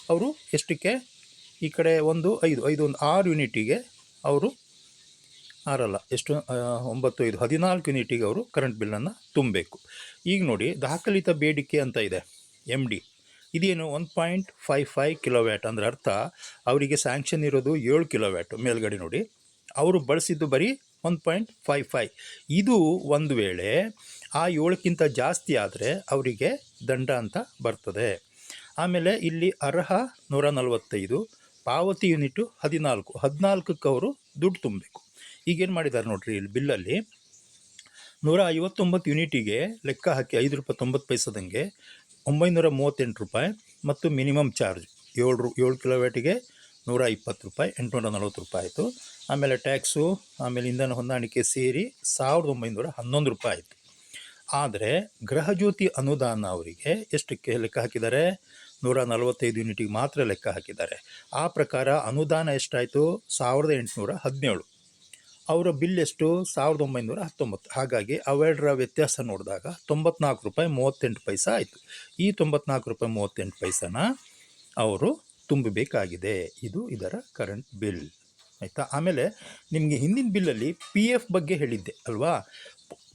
Speaker 1: ಅವರು ಎಷ್ಟಕ್ಕೆ? ಈ ಕಡೆ ಒಂದು, ಐದು ಐದು, ಒಂದು, ಆರು ಯೂನಿಟಿಗೆ ಅವರು ಆರಲ್ಲ, ಎಷ್ಟು ಒಂಬತ್ತು, ಐದು, ಹದಿನಾಲ್ಕು ಯೂನಿಟಿಗೆ ಅವರು ಕರೆಂಟ್ ಬಿಲ್ಲನ್ನು ತುಂಬಬೇಕು. ಈಗ ನೋಡಿ, ದಾಖಲಿತ ಬೇಡಿಕೆ ಅಂತ ಇದೆ ಎಂ ಡಿ ಇದೇನು one point five five kilowatt ಅಂದರೆ ಅರ್ಥ, ಅವರಿಗೆ ಸ್ಯಾಂಕ್ಷನ್ ಇರೋದು ಏಳು ಕಿಲೋವ್ಯಾಟ್ ಮೇಲ್ಗಡೆ ನೋಡಿ. ಅವರು ಬಳಸಿದ್ದು ಬರೀ ಒನ್ ಪಾಯಿಂಟ್ ಫೈವ್ ಫೈವ್ ಇದು ಒಂದು ವೇಳೆ ಆ ಏಳಕ್ಕಿಂತ ಜಾಸ್ತಿ ಆದರೆ ಅವರಿಗೆ ದಂಡ ಅಂತ ಬರ್ತದೆ. ಆಮೇಲೆ ಇಲ್ಲಿ ಅರ್ಹ ನೂರ ನಲವತ್ತೈದು, ಪಾವತಿ ಯೂನಿಟು ಹದಿನಾಲ್ಕು, ಹದಿನಾಲ್ಕಕ್ಕೆ ಅವರು ದುಡ್ಡು ತುಂಬಬೇಕು. ಈಗೇನು ಮಾಡಿದ್ದಾರೆ ನೋಡ್ರಿ ಇಲ್ಲಿ ಬಿಲ್ಲಲ್ಲಿ? ನೂರ ಐವತ್ತೊಂಬತ್ತು ಯೂನಿಟಿಗೆ ಲೆಕ್ಕ ಹಾಕಿ ಐದು ರೂಪಾಯಿ ತೊಂಬತ್ತು ಪೈಸದಂಗೆ ಒಂಬೈನೂರ ಮೂವತ್ತೆಂಟು ರೂಪಾಯಿ ಮತ್ತು ಮಿನಿಮಮ್ ಚಾರ್ಜ್ ಏಳು ರು ಏಳು ಕಿಲೋವ್ಯಾಟಿಗೆ ನೂರ ಇಪ್ಪತ್ತು ರೂಪಾಯಿ, ಎಂಟುನೂರ ನಲ್ವತ್ತು ರೂಪಾಯಿ ಆಯಿತು. ಆಮೇಲೆ ಟ್ಯಾಕ್ಸು, ಆಮೇಲೆ ಇಂಧನ ಹೊಂದಾಣಿಕೆ ಸೇರಿ ಸಾವಿರದ ಒಂಬೈನೂರ ಹನ್ನೊಂದು ರೂಪಾಯಿ ಆಯಿತು. ಆದರೆ ಗೃಹಜ್ಯೋತಿ ಅನುದಾನ ಅವರಿಗೆ ಎಷ್ಟಕ್ಕೆ ಲೆಕ್ಕ ಹಾಕಿದ್ದಾರೆ? ನೂರ ನಲವತ್ತೈದು ಯೂನಿಟಿಗೆ ಮಾತ್ರ ಲೆಕ್ಕ ಹಾಕಿದ್ದಾರೆ. ಆ ಪ್ರಕಾರ ಅನುದಾನ ಎಷ್ಟಾಯಿತು? ಸಾವಿರದ ಎಂಟುನೂರ ಹದಿನೇಳು. ಅವರ ಬಿಲ್ ಎಷ್ಟು? ಸಾವಿರದ ಒಂಬೈನೂರ ಹತ್ತೊಂಬತ್ತು. ಹಾಗಾಗಿ ಅವೆರಡರ ವ್ಯತ್ಯಾಸ ನೋಡಿದಾಗ ತೊಂಬತ್ನಾಲ್ಕು ರೂಪಾಯಿ ಮೂವತ್ತೆಂಟು ಪೈಸ ಆಯಿತು. ಈ ತೊಂಬತ್ನಾಲ್ಕು ರೂಪಾಯಿ ಮೂವತ್ತೆಂಟು ಪೈಸಾನ ಅವರು ತುಂಬಬೇಕಾಗಿದೆ. ಇದು ಇದರ ಕರೆಂಟ್ ಬಿಲ್ ಆಯಿತಾ? ಆಮೇಲೆ ನಿಮಗೆ ಹಿಂದಿನ ಬಿಲ್ಲಲ್ಲಿ ಪಿ ಎಫ್ ಬಗ್ಗೆ ಹೇಳಿದ್ದೆ, ಅಲ್ವಾ?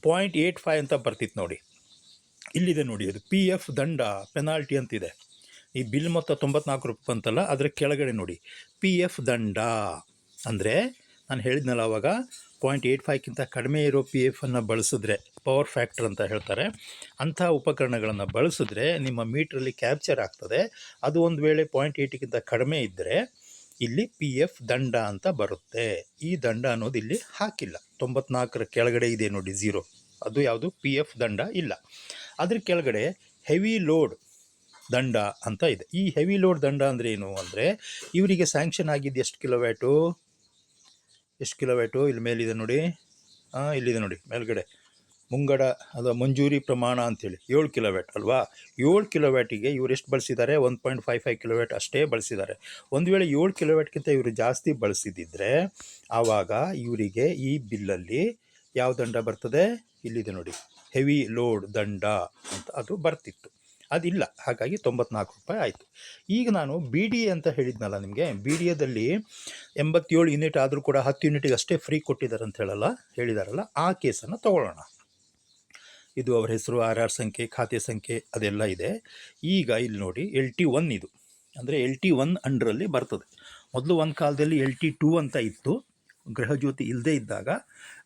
Speaker 1: ಪಾಯಿಂಟ್ ಏಯ್ಟ್ ಫೈವ್ ಅಂತ ಬರ್ತಿತ್ತು ನೋಡಿ. ಇಲ್ಲಿದೆ ನೋಡಿ ಅದು. ಪಿ ಎಫ್ ದಂಡ ಪೆನಾಲ್ಟಿ ಅಂತಿದೆ. ಈ ಬಿಲ್ ಮೊತ್ತ ತೊಂಬತ್ನಾಲ್ಕು ರೂಪಾಯಿ ಅಂತಲ್ಲ ಅದರ ಕೆಳಗಡೆ ನೋಡಿ. ಪಿ ಎಫ್ ದಂಡ. ಅಂದರೆ ನಾನು ಹೇಳಿದ್ನಲ್ಲ ಅವಾಗ ಪಾಯಿಂಟ್ ಏಯ್ಟ್ ಫೈವ್ಕ್ಕಿಂತ ಕಡಿಮೆ ಇರೋ ಪಿ ಎಫನ್ನು ಬಳಸಿದ್ರೆ ಪವರ್ ಫ್ಯಾಕ್ಟರ್ ಅಂತ ಹೇಳ್ತಾರೆ, ಅಂಥ ಉಪಕರಣಗಳನ್ನು ಬಳಸಿದ್ರೆ ನಿಮ್ಮ ಮೀಟ್ರಲ್ಲಿ ಕ್ಯಾಪ್ಚರ್ ಆಗ್ತದೆ. ಅದು ಒಂದು ವೇಳೆ ಪಾಯಿಂಟ್ ಏಯ್ಟಿಗಿಂತ ಕಡಿಮೆ ಇದ್ದರೆ ಇಲ್ಲಿ ಪಿ ಎಫ್ ದಂಡ ಅಂತ ಬರುತ್ತೆ. ಈ ದಂಡ ಅನ್ನೋದು ಇಲ್ಲಿ ಹಾಕಿಲ್ಲ. ತೊಂಬತ್ನಾಲ್ಕರ ಕೆಳಗಡೆ ಇದೆ ನೋಡಿ ಝೀರೋ ಅದು ಯಾವುದು? ಪಿ ಎಫ್ ದಂಡ ಇಲ್ಲ. ಅದ್ರ ಕೆಳಗಡೆ ಹೆವಿ ಲೋಡ್ ದಂಡ ಅಂತ ಇದೆ. ಈ ಹೆವಿ ಲೋಡ್ ದಂಡ ಅಂದರೆ ಏನು? ಅಂದರೆ ಇವರಿಗೆ ಸ್ಯಾಂಕ್ಷನ್ ಆಗಿದ್ದು ಎಷ್ಟು ಕಿಲೋವ್ಯಾಟು ಎಷ್ಟು ಕಿಲೋವ್ಯಾಟು ಇಲ್ಲಿ ಮೇಲಿದೆ ನೋಡಿ. ಹಾಂ ಇಲ್ಲಿದೆ ನೋಡಿ, ಮೇಲ್ಗಡೆ. ಮುಂಗಡ ಅದು ಮಂಜೂರಿ ಪ್ರಮಾಣ ಅಂತೇಳಿ ಏಳು ಕಿಲೋವ್ಯಾಟ್ ಅಲ್ವಾ? ಏಳು ಕಿಲೋವ್ಯಾಟಿಗೆ ಇವ್ರು ಎಷ್ಟು ಬಳಸಿದ್ದಾರೆ? One point five five kilowatt ಅಷ್ಟೇ ಬಳಸಿದ್ದಾರೆ. ಒಂದು ವೇಳೆ ಏಳು ಕಿಲೋವ್ಯಾಟ್ಗಿಂತ ಇವರು ಜಾಸ್ತಿ ಬಳಸಿದ್ದಿದ್ರೆ ಆವಾಗ ಇವರಿಗೆ ಈ ಬಿಲ್ಲಲ್ಲಿ ಯಾವ ದಂಡ ಬರ್ತದೆ? ಇಲ್ಲಿದೆ ನೋಡಿ. ಹೆವಿ ಲೋಡ್ ದಂಡ ಅಂತ ಅದು ಬರ್ತಿತ್ತು. ಅದಿಲ್ಲ. ಹಾಗಾಗಿ ತೊಂಬತ್ನಾಲ್ಕು ರೂಪಾಯಿ ಆಯಿತು. ಈಗ ನಾನು ಬಿ ಡಿ ಎ ಅಂತ ಹೇಳಿದ್ನಲ್ಲ ನಿಮಗೆ? ಬಿ ಡಿ ಎದಲ್ಲಿ ಎಂಬತ್ತೇಳು ಯೂನಿಟ್ ಆದರೂ ಕೂಡ ಹತ್ತು ಯೂನಿಟಿಗೆ ಅಷ್ಟೇ ಫ್ರೀ ಕೊಟ್ಟಿದ್ದಾರೆ ಅಂತ ಹೇಳಲ್ಲ, ಹೇಳಿದಾರಲ್ಲ, ಆ ಕೇಸನ್ನು ತಗೊಳ್ಳೋಣ. ಇದು ಅವರ ಹೆಸರು, ಆರ್ ಆರ್ ಸಂಖ್ಯೆ, ಖಾತೆ ಸಂಖ್ಯೆ, ಅದೆಲ್ಲ ಇದೆ. ಈಗ ಇಲ್ಲಿ ನೋಡಿ, ಎಲ್ ಟಿ ಒನ್ ಇದು. ಅಂದರೆ ಎಲ್ ಟಿ ಒನ್ ಅಂಡ್ರಲ್ಲಿ ಬರ್ತದೆ. ಮೊದಲು ಒಂದು ಕಾಲದಲ್ಲಿ ಎಲ್ ಟಿ ಟೂ ಅಂತ ಇತ್ತು. ಗೃಹಜ್ಯೋತಿ ಇಲ್ಲದೇ ಇದ್ದಾಗ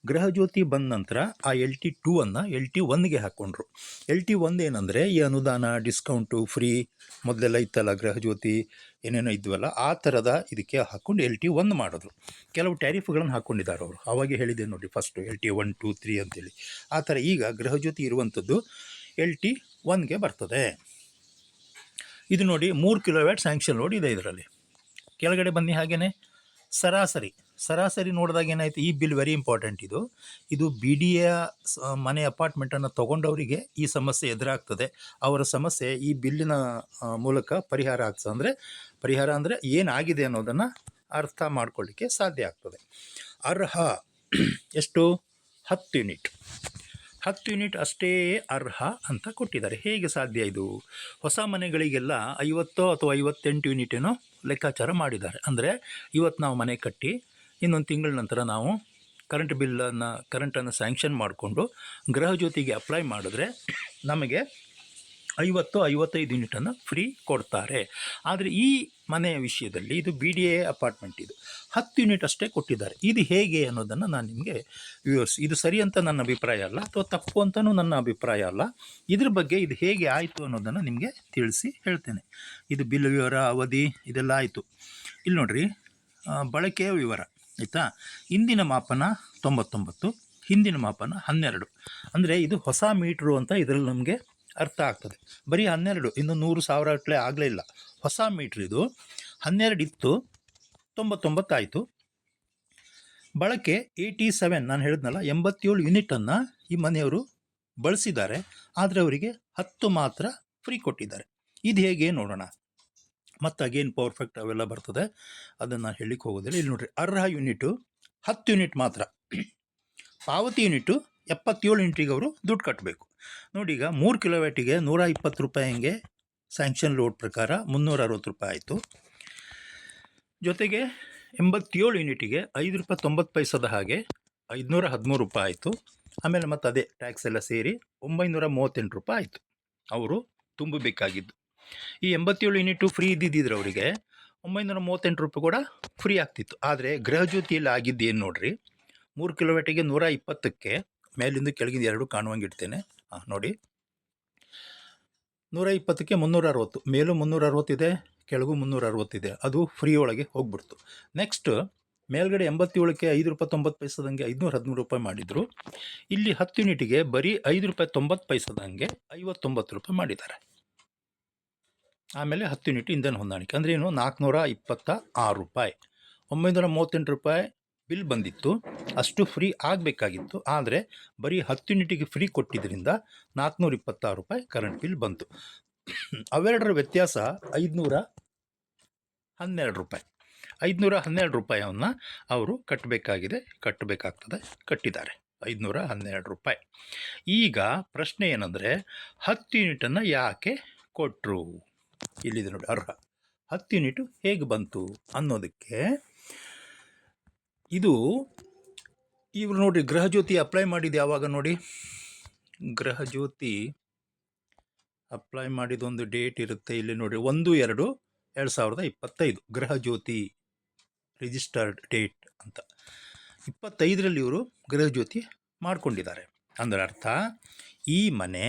Speaker 1: ಗೃಹಜ್ಯೋತಿ ಬಂದ ನಂತರ ಆ ಎಲ್ ಟಿ ಟೂ ಅನ್ನು ಎಲ್ ಟಿ ಒನ್ಗೆ ಹಾಕ್ಕೊಂಡ್ರು ಎಲ್ ಟಿ ಒಂದು ಏನಂದರೆ ಈ ಅನುದಾನ ಡಿಸ್ಕೌಂಟು ಫ್ರೀ ಮೊದಲೆಲ್ಲ ಇತ್ತಲ್ಲ ಗೃಹಜ್ಯೋತಿ ಏನೇನೋ ಇದ್ವಲ್ಲ, ಆ ಥರದ ಇದಕ್ಕೆ ಹಾಕ್ಕೊಂಡು ಎಲ್ ಟಿ ಒನ್ ಮಾಡಿದ್ರು. ಕೆಲವು ಟ್ಯಾರಿಫ್ಗಳನ್ನು ಹಾಕ್ಕೊಂಡಿದ್ದಾರೆ ಅವರು. ಅವಾಗೆ ಹೇಳಿದೆ ನೋಡಿ first L T one two three ಅಂತೇಳಿ. ಆ ಥರ ಈಗ ಗೃಹಜ್ಯೋತಿ ಇರುವಂಥದ್ದು ಎಲ್ ಟಿ ಒನ್ಗೆ ಬರ್ತದೆ. ಇದು ನೋಡಿ ಮೂರು ಕಿಲೋವ್ಯಾಟ್ ಸ್ಯಾಂಕ್ಷನ್ ಲೋಡ್ ಇದೆ ಇದರಲ್ಲಿ. ಕೆಳಗಡೆ ಬನ್ನಿ ಹಾಗೆಯೇ ಸರಾಸರಿ ಸರಾಸರಿ ನೋಡಿದಾಗ ಏನಾಯಿತು? ಈ ಬಿಲ್ ವೆರಿ ಇಂಪಾರ್ಟೆಂಟ್ ಇದು. ಇದು ಬಿ ಡಿ ಎ ಮನೆ ಅಪಾರ್ಟ್ಮೆಂಟನ್ನು ತೊಗೊಂಡವರಿಗೆ ಈ ಸಮಸ್ಯೆ ಎದುರಾಗ್ತದೆ. ಅವರ ಸಮಸ್ಯೆ ಈ ಬಿಲ್ಲಿನ ಮೂಲಕ ಪರಿಹಾರ ಆಗ್ತದೆ. ಅಂದರೆ, ಪರಿಹಾರ ಅಂದರೆ ಏನಾಗಿದೆ ಅನ್ನೋದನ್ನು ಅರ್ಥ ಮಾಡ್ಕೊಳ್ಳಿಕ್ಕೆ ಸಾಧ್ಯ ಆಗ್ತದೆ. ಅರ್ಹ ಎಷ್ಟು? ಹತ್ತು ಯೂನಿಟ್. ಹತ್ತು ಯೂನಿಟ್ ಅಷ್ಟೇ ಅರ್ಹ ಅಂತ ಕೊಟ್ಟಿದ್ದಾರೆ. ಹೇಗೆ ಸಾಧ್ಯ ಇದು? ಹೊಸ ಮನೆಗಳಿಗೆಲ್ಲ ಐವತ್ತೋ ಅಥವಾ ಐವತ್ತೆಂಟು ಯೂನಿಟ್ ಏನೋ ಲೆಕ್ಕಾಚಾರ ಮಾಡಿದ್ದಾರೆ. ಅಂದರೆ, ಇವತ್ತು ನಾವು ಮನೆ ಕಟ್ಟಿ ಇನ್ನೊಂದು ತಿಂಗಳ ನಂತರ ನಾವು ಕರೆಂಟ್ ಬಿಲ್ಲನ್ನು ಕರೆಂಟನ್ನು ಸ್ಯಾಂಕ್ಷನ್ ಮಾಡಿಕೊಂಡು ಗೃಹಜ್ಯೋತಿಗೆ ಅಪ್ಲೈ ಮಾಡಿದ್ರೆ ನಮಗೆ ಐವತ್ತು, ಐವತ್ತೈದು ಯೂನಿಟನ್ನು ಫ್ರೀ ಕೊಡ್ತಾರೆ. ಆದರೆ ಈ ಮನೆಯ ವಿಷಯದಲ್ಲಿ ಇದು ಬಿ ಡಿ ಎ ಅಪಾರ್ಟ್ಮೆಂಟ್ ಇದು. ಹತ್ತು ಯೂನಿಟ್ ಅಷ್ಟೇ ಕೊಟ್ಟಿದ್ದಾರೆ. ಇದು ಹೇಗೆ ಅನ್ನೋದನ್ನು ನಾನು ನಿಮಗೆ ವಿವರಿಸಿ. ಇದು ಸರಿ ಅಂತ ನನ್ನ ಅಭಿಪ್ರಾಯ ಅಲ್ಲ, ಅಥವಾ ತಪ್ಪು ಅಂತಲೂ ನನ್ನ ಅಭಿಪ್ರಾಯ ಅಲ್ಲ. ಇದ್ರ ಬಗ್ಗೆ ಇದು ಹೇಗೆ ಆಯಿತು ಅನ್ನೋದನ್ನು ನಿಮಗೆ ತಿಳಿಸಿ ಹೇಳ್ತೇನೆ. ಇದು ಬಿಲ್ ವಿವರ, ಅವಧಿ, ಇದೆಲ್ಲ ಆಯಿತು. ಇಲ್ಲಿ ನೋಡಿರಿ ಬಳಕೆಯ ವಿವರ. ಆಯಿತಾ? ಇಂದಿನ ಮಾಪನ ತೊಂಬತ್ತೊಂಬತ್ತು, ಹಿಂದಿನ ಮಾಪನ ಹನ್ನೆರಡು. ಅಂದರೆ ಇದು ಹೊಸ ಮೀಟ್ರು ಅಂತ ಇದರಲ್ಲಿ ನಮಗೆ ಅರ್ಥ ಆಗ್ತದೆ. ಬರೀ ಹನ್ನೆರಡು, ಇನ್ನು ನೂರು ಸಾವಿರ ಗಟ್ಟಲೆ ಆಗಲೇ ಇಲ್ಲ. ಹೊಸ ಮೀಟ್ರ್ ಇದು. ಹನ್ನೆರಡು ಇತ್ತು ತೊಂಬತ್ತೊಂಬತ್ತಾಯಿತು ಬಳಕೆ ಏಯ್ಟಿ ಸೆವೆನ್, ನಾನು ಹೇಳಿದ್ನಲ್ಲ, ಎಂಬತ್ತೇಳು ಯೂನಿಟನ್ನು ಈ ಮನೆಯವರು ಬಳಸಿದ್ದಾರೆ. ಆದರೆ ಅವರಿಗೆ ಹತ್ತು ಮಾತ್ರ ಫ್ರೀ ಕೊಟ್ಟಿದ್ದಾರೆ. ಇದು ಹೇಗೆ ನೋಡೋಣ? ಮತ್ತು ಅಗೇನ್ ಪರ್ಫೆಕ್ಟ್ ಅವೆಲ್ಲ ಬರ್ತದೆ. ಅದನ್ನು ನಾನು ಹೇಳಲಿಕ್ಕೆ ಹೋಗೋದಿಲ್ಲ. ಇಲ್ಲಿ ನೋಡಿರಿ, ಅರ್ಹ ಯೂನಿಟು ಹತ್ತು ಯೂನಿಟ್ ಮಾತ್ರ. ಪಾವತಿ ಯೂನಿಟು ಎಪ್ಪತ್ತೇಳು ಯೂನಿಟಿಗೆ ಅವರು ದುಡ್ಡು ಕಟ್ಟಬೇಕು ನೋಡಿ ಈಗ ಮೂರು ಕಿಲೋವ್ಯಾಟಿಗೆ ನೂರ ಇಪ್ಪತ್ತು ರೂಪಾಯಿ ಹಂಗೆ ಸ್ಯಾಂಕ್ಷನ್ ಲೋಡ್ ಪ್ರಕಾರ ಮುನ್ನೂರ ಅರವತ್ತು ರೂಪಾಯಿ ಆಯಿತು. ಜೊತೆಗೆ ಎಂಬತ್ತೇಳು ಯೂನಿಟಿಗೆ ಐದು ರೂಪಾಯಿ ತೊಂಬತ್ತು ಪೈಸದ ಹಾಗೆ ಐದುನೂರ ಹದಿಮೂರು ರೂಪಾಯಿ ಆಯಿತು. ಆಮೇಲೆ ಮತ್ತೆ ಅದೇ ಟ್ಯಾಕ್ಸ್ ಎಲ್ಲ ಸೇರಿ ಒಂಬೈನೂರ ಮೂವತ್ತೆಂಟು ರೂಪಾಯಿ ಆಯಿತು. ಅವರು ತುಂಬಬೇಕಾಗಿದ್ದು. ಈ ಎಂಬತ್ತೇಳು ಯೂನಿಟು ಫ್ರೀ ಇದ್ದಿದ್ದಿದ್ರು ಅವರಿಗೆ ಒಂಬೈನೂರ ಮೂವತ್ತೆಂಟು ರೂಪಾಯಿ ಕೂಡ ಫ್ರೀ ಆಗ್ತಿತ್ತು. ಆದರೆ ಗೃಹಜ್ಯೋತಿಯಲ್ಲಿ ಆಗಿದ್ದು ಏನು ನೋಡಿರಿ? ಮೂರು ಕಿಲೋಮೀಟರ್ಗೆ ನೂರ ಇಪ್ಪತ್ತಕ್ಕೆ ಮೇಲಿಂದ ಕೆಳಗಿಂದ ಎರಡು ಕಾಣುವಂಗೆ ಇಡ್ತೇನೆ. ಹಾಂ ನೋಡಿ. ನೂರ ಇಪ್ಪತ್ತಕ್ಕೆ ಮುನ್ನೂರ ಅರವತ್ತು, ಮೇಲೂ ಮುನ್ನೂರ ಅರವತ್ತಿದೆ ಕೆಳಗೂ ಮುನ್ನೂರ ಅರವತ್ತಿದೆ ಅದು ಫ್ರೀ ಒಳಗೆ ಹೋಗ್ಬಿಡ್ತು. ನೆಕ್ಸ್ಟ್ ಮೇಲ್ಗಡೆ ಎಂಬತ್ತೇಳಕ್ಕೆ ಐದು ರೂಪಾಯಿ ತೊಂಬತ್ತು ಪೈಸದಂಗೆ ಐದುನೂರ ಹದಿಮೂರು ರೂಪಾಯಿ ಮಾಡಿದರು. ಇಲ್ಲಿ ಹತ್ತು ಯೂನಿಟಿಗೆ ಬರೀ ಐದು ರೂಪಾಯಿ ತೊಂಬತ್ತು ಪೈಸದಂಗೆ ಐವತ್ತೊಂಬತ್ತು ರೂಪಾಯಿ ಮಾಡಿದ್ದಾರೆ. ಆಮೇಲೆ ಹತ್ತು ಯೂನಿಟ್ ಇಂಧನ ಹೊಂದಾಣಿಕೆ. ಅಂದರೆ ಏನು? ನಾಲ್ಕುನೂರ ಇಪ್ಪತ್ತ ಆರು ರೂಪಾಯಿ. ಒಂಬೈನೂರ ಮೂವತ್ತೆಂಟು ರೂಪಾಯಿ ಬಿಲ್ ಬಂದಿತ್ತು. ಅಷ್ಟು ಫ್ರೀ ಆಗಬೇಕಾಗಿತ್ತು. ಆದರೆ ಬರೀ ಹತ್ತು ಯೂನಿಟಿಗೆ ಫ್ರೀ ಕೊಟ್ಟಿದ್ದರಿಂದ ನಾಲ್ಕುನೂರ ಇಪ್ಪತ್ತಾರು ರೂಪಾಯಿ ಕರೆಂಟ್ ಬಿಲ್ ಬಂತು. ಅವೆರಡರ ವ್ಯತ್ಯಾಸ ಐದುನೂರ ಹನ್ನೆರಡು ರೂಪಾಯಿ. ಐದುನೂರ ಹನ್ನೆರಡು ರೂಪಾಯಿಯನ್ನು ಅವರು ಕಟ್ಟಬೇಕಾಗಿದೆ, ಕಟ್ಟಬೇಕಾಗ್ತದೆ, ಕಟ್ಟಿದ್ದಾರೆ. ಐದುನೂರ ಹನ್ನೆರಡು ರೂಪಾಯಿ. ಈಗ ಪ್ರಶ್ನೆ ಏನಂದರೆ ಹತ್ತು ಯೂನಿಟನ್ನು ಯಾಕೆ ಕೊಟ್ಟರು ಇಲ್ಲಿದೆ ನೋಡಿ, ಅರ್ಹ. ಹತ್ತು ಯೂನಿಟು ಹೇಗೆ ಬಂತು ಅನ್ನೋದಕ್ಕೆ ಇದು ಇವರು ನೋಡಿ ಗೃಹಜ್ಯೋತಿ ಅಪ್ಲೈ ಮಾಡಿದ್ದು ಯಾವಾಗ ನೋಡಿ? ಗೃಹಜ್ಯೋತಿ ಅಪ್ಲೈ ಮಾಡಿದೊಂದು ಡೇಟ್ ಇರುತ್ತೆ ಇಲ್ಲಿ ನೋಡಿ, ಒಂದು, ಎರಡು ಎರಡು ಸಾವಿರದ ಇಪ್ಪತ್ತೈದು ಗೃಹಜ್ಯೋತಿ ರಿಜಿಸ್ಟರ್ಡ್ ಡೇಟ್ ಅಂತ. ಇಪ್ಪತ್ತೈದರಲ್ಲಿ ಇವರು ಗೃಹಜ್ಯೋತಿ ಮಾಡಿಕೊಂಡಿದ್ದಾರೆ. ಅಂದರೆ ಅರ್ಥ, ಈ ಮನೆ